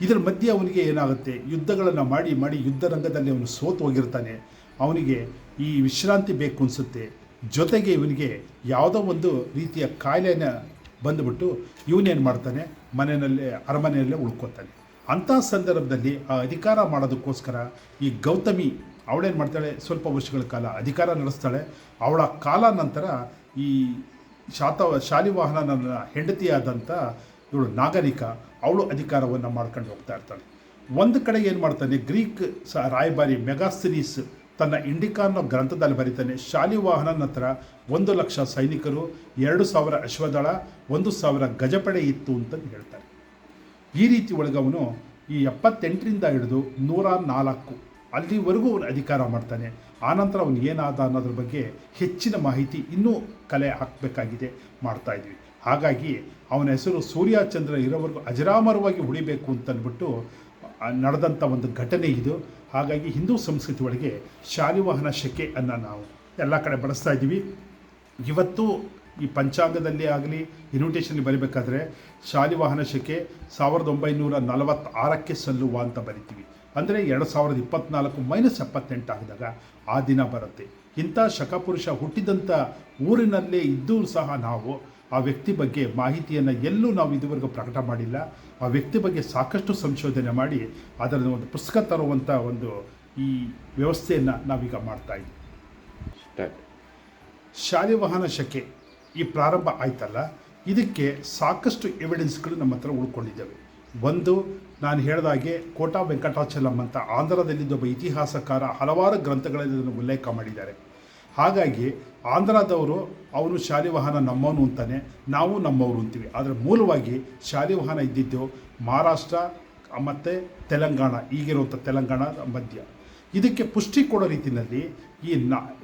ಇದರ ಮಧ್ಯೆ ಅವನಿಗೆ ಏನಾಗುತ್ತೆ? ಯುದ್ಧಗಳನ್ನು ಮಾಡಿ ಮಾಡಿ ಯುದ್ಧ ರಂಗದಲ್ಲಿ ಅವನು ಸೋತು ಹೋಗಿರ್ತಾನೆ. ಅವನಿಗೆ ಈ ವಿಶ್ರಾಂತಿ ಬೇಕು ಅನಿಸುತ್ತೆ. ಜೊತೆಗೆ ಇವನಿಗೆ ಯಾವುದೋ ಒಂದು ರೀತಿಯ ಕಾಯಿಲೆನ ಬಂದುಬಿಟ್ಟು ಇವನೇನು ಮಾಡ್ತಾನೆ? ಮನೆಯಲ್ಲೇ, ಅರಮನೆಯಲ್ಲೇ ಉಳ್ಕೊತಾನೆ. ಅಂಥ ಸಂದರ್ಭದಲ್ಲಿ ಆ ಅಧಿಕಾರ ಮಾಡೋದಕ್ಕೋಸ್ಕರ ಈ ಗೌತಮಿ ಅವಳೇನು ಮಾಡ್ತಾಳೆ? ಸ್ವಲ್ಪ ವರ್ಷಗಳ ಕಾಲ ಅಧಿಕಾರ ನಡೆಸ್ತಾಳೆ. ಅವಳ ಕಾಲ ನಂತರ ಈ ಶಾತ ನನ್ನ ಹೆಂಡತಿಯಾದಂಥ ಇವಳು ನಾಗರಿಕ, ಅವಳು ಅಧಿಕಾರವನ್ನು ಮಾಡ್ಕೊಂಡು ಹೋಗ್ತಾ ಇರ್ತಾಳೆ. ಒಂದು ಕಡೆ ಏನು ಮಾಡ್ತಾನೆ, ಗ್ರೀಕ್ ಸ ರಾಯಭಾರಿ ಮೆಗಾಸ್ತಿನೀಸ್ ತನ್ನ ಇಂಡಿಕಾ ಅನ್ನೋ ಗ್ರಂಥದಲ್ಲಿ ಬರೀತಾನೆ, ಶಾಲಿವಾಹನನ ಹತ್ರ ಒಂದು ಲಕ್ಷ ಸೈನಿಕರು, ಎರಡು ಸಾವಿರ ಅಶ್ವದಳ, ಒಂದು ಸಾವಿರ ಗಜಪಡೆ ಇತ್ತು ಅಂತ ಹೇಳ್ತಾರೆ. ಈ ರೀತಿ ಒಳಗವನು ಈ ಎಪ್ಪತ್ತೆಂಟರಿಂದ ಹಿಡಿದು ನೂರ ನಾಲ್ಕು, ಅಲ್ಲಿವರೆಗೂ ಅವನು ಅಧಿಕಾರ ಮಾಡ್ತಾನೆ. ಆನಂತರ ಅವನು ಏನಾದ ಅನ್ನೋದ್ರ ಬಗ್ಗೆ ಹೆಚ್ಚಿನ ಮಾಹಿತಿ ಇನ್ನೂ ಕಲೆ ಹಾಕಬೇಕಾಗಿದೆ ಮಾಡ್ತಾ ಇದ್ವಿ. ಹಾಗಾಗಿ ಅವನ ಹೆಸರು ಸೂರ್ಯಚಂದ್ರ ಇರೋವರೆಗೂ ಅಜರಾಮರವಾಗಿ ಉಳಿಬೇಕು ಆ, ನಡೆದಂಥ ಒಂದು ಘಟನೆ ಇದು. ಹಾಗಾಗಿ ಹಿಂದೂ ಸಂಸ್ಕೃತಿ ಒಳಗೆ ಶಾಲಿವಾಹನ ಶಕೆ ಅನ್ನು ನಾವು ಎಲ್ಲ ಕಡೆ ಬಳಸ್ತಾ ಇದ್ದೀವಿ. ಇವತ್ತು ಈ ಪಂಚಾಂಗದಲ್ಲಿ ಆಗಲಿ ಇನ್ವಿಟೇಷನ್ಗೆ ಬರೀಬೇಕಾದ್ರೆ ಶಾಲಿವಾಹನ ಶಕೆ ಸಾವಿರದ ಒಂಬೈನೂರ ನಲವತ್ತಾರಕ್ಕೆ ಸಲ್ಲುವ ಅಂತ ಬರಿತೀವಿ. ಅಂದರೆ ಎರಡು ಸಾವಿರದ ಇಪ್ಪತ್ತ್ನಾಲ್ಕು ಮೈನಸ್ ಎಪ್ಪತ್ತೆಂಟು ಆಗಿದಾಗ ಆ ದಿನ ಬರುತ್ತೆ. ಇಂಥ ಶಕಪುರುಷ ಹುಟ್ಟಿದಂಥ ಊರಿನಲ್ಲೇ ಇದ್ದೂ ಸಹ ನಾವು ಆ ವ್ಯಕ್ತಿ ಬಗ್ಗೆ ಮಾಹಿತಿಯನ್ನು ಎಲ್ಲೂ ನಾವು ಇದುವರೆಗೂ ಪ್ರಕಟ ಮಾಡಿಲ್ಲ. ಆ ವ್ಯಕ್ತಿ ಬಗ್ಗೆ ಸಾಕಷ್ಟು ಸಂಶೋಧನೆ ಮಾಡಿ ಅದರ ಒಂದು ಪುಸ್ತಕ ತರುವಂಥ ಒಂದು ಈ ವ್ಯವಸ್ಥೆಯನ್ನು ನಾವೀಗ ಮಾಡ್ತಾ ಇದ್ದೀವಿ ಶಾಲೆ ವಾಹನ ಶಕೆ ಈ ಪ್ರಾರಂಭ ಆಯ್ತಲ್ಲ? ಇದಕ್ಕೆ ಸಾಕಷ್ಟು ಎವಿಡೆನ್ಸ್ಗಳು ನಮ್ಮ ಹತ್ರ ಉಳ್ಕೊಂಡಿದ್ದಾವೆ. ಒಂದು ನಾನು ಹೇಳಿದಾಗೆ ಕೋಟಾ ವೆಂಕಟಾಚಲಂ ಅಂತ ಆಂಧ್ರದಲ್ಲಿದ್ದ ಒಬ್ಬ ಇತಿಹಾಸಕಾರ ಹಲವಾರು ಗ್ರಂಥಗಳಲ್ಲಿ ಇದನ್ನು ಉಲ್ಲೇಖ ಮಾಡಿದ್ದಾರೆ. ಹಾಗಾಗಿ ಆಂಧ್ರದವರು ಅವನು ಶಾಲಿವಾಹನ ನಮ್ಮವನು ಅಂತಾನೆ, ನಾವು ನಮ್ಮವರು ಅಂತೀವಿ. ಆದರೆ ಮೂಲವಾಗಿ ಶಾಲಿವಾಹನ ಇದ್ದಿದ್ದು ಮಹಾರಾಷ್ಟ್ರ, ಮತ್ತು ತೆಲಂಗಾಣ, ಈಗಿರುವಂಥ ತೆಲಂಗಾಣ ಮಧ್ಯ. ಇದಕ್ಕೆ ಪುಷ್ಟಿ ಕೊಡೋ ರೀತಿಯಲ್ಲಿ ಈ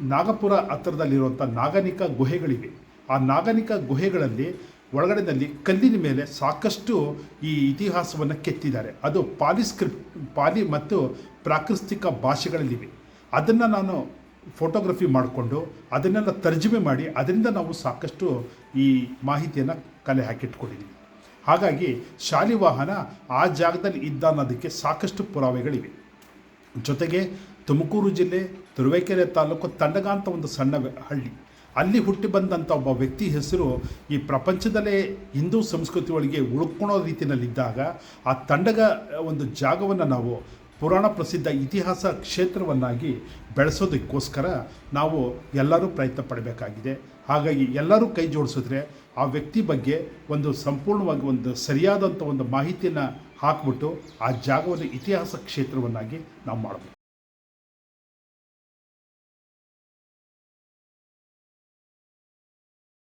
ನಾಗಪುರ ಹತ್ತಿರದಲ್ಲಿರುವಂಥ ನಾಗನಿಕ ಗುಹೆಗಳಿವೆ. ಆ ನಾಗನಿಕ ಗುಹೆಗಳಲ್ಲಿ ಒಳಗಡೆನಲ್ಲಿ ಕಲ್ಲಿನ ಮೇಲೆ ಸಾಕಷ್ಟು ಈ ಇತಿಹಾಸವನ್ನು ಕೆತ್ತಿದ್ದಾರೆ. ಅದು ಪಾಲಿ ಸ್ಕ್ರಿಪ್ಟ್ ಪಾಲಿ ಮತ್ತು ಪ್ರಾಕೃತಿಕ ಭಾಷೆಗಳಲ್ಲಿವೆ. ಅದನ್ನು ನಾನು ಫೋಟೋಗ್ರಫಿ ಮಾಡಿಕೊಂಡು ಅದನ್ನೆಲ್ಲ ತರ್ಜುಮೆ ಮಾಡಿ ಅದರಿಂದ ನಾವು ಸಾಕಷ್ಟು ಈ ಮಾಹಿತಿಯನ್ನು ಕಲೆ ಹಾಕಿಟ್ಕೊಂಡಿದ್ದೀವಿ ಹಾಗಾಗಿ ಶಾಲಿವಾಹನ ಆ ಜಾಗದಲ್ಲಿ ಇದ್ದ ಅನ್ನೋದಕ್ಕೆ ಸಾಕಷ್ಟು ಪುರಾವೆಗಳಿವೆ. ಜೊತೆಗೆ ತುಮಕೂರು ಜಿಲ್ಲೆ ತುರುವೇಕೆರೆ ತಾಲೂಕು ತಂಡಗ ಅಂತ ಒಂದು ಸಣ್ಣ ಹಳ್ಳಿ. ಅಲ್ಲಿ ಹುಟ್ಟಿ ಬಂದಂಥ ಒಬ್ಬ ವ್ಯಕ್ತಿ ಹೆಸರು ಈ ಪ್ರಪಂಚದಲ್ಲೇ ಹಿಂದೂ ಸಂಸ್ಕೃತಿ ಒಳಗೆ ಉಳ್ಕೊಳ್ಳೋ ರೀತಿಯಲ್ಲಿದ್ದಾಗ ಆ ತಂಡಗ ಒಂದು ಜಾಗವನ್ನು ನಾವು ಪುರಾಣ ಪ್ರಸಿದ್ಧ ಇತಿಹಾಸ ಕ್ಷೇತ್ರವನ್ನಾಗಿ ಬೆಳೆಸೋದಕ್ಕೋಸ್ಕರ ನಾವು ಎಲ್ಲರೂ ಪ್ರಯತ್ನ ಪಡಬೇಕಾಗಿದೆ. ಹಾಗಾಗಿ ಎಲ್ಲರೂ ಕೈ ಜೋಡಿಸಿದ್ರೆ ಆ ವ್ಯಕ್ತಿ ಬಗ್ಗೆ ಒಂದು ಸಂಪೂರ್ಣವಾಗಿ ಒಂದು ಸರಿಯಾದಂಥ ಒಂದು ಮಾಹಿತಿಯನ್ನು ಹಾಕ್ಬಿಟ್ಟು ಆ ಜಾಗವನ್ನು ಇತಿಹಾಸ ಕ್ಷೇತ್ರವನ್ನಾಗಿ ನಾವು ಮಾಡಬೇಕು.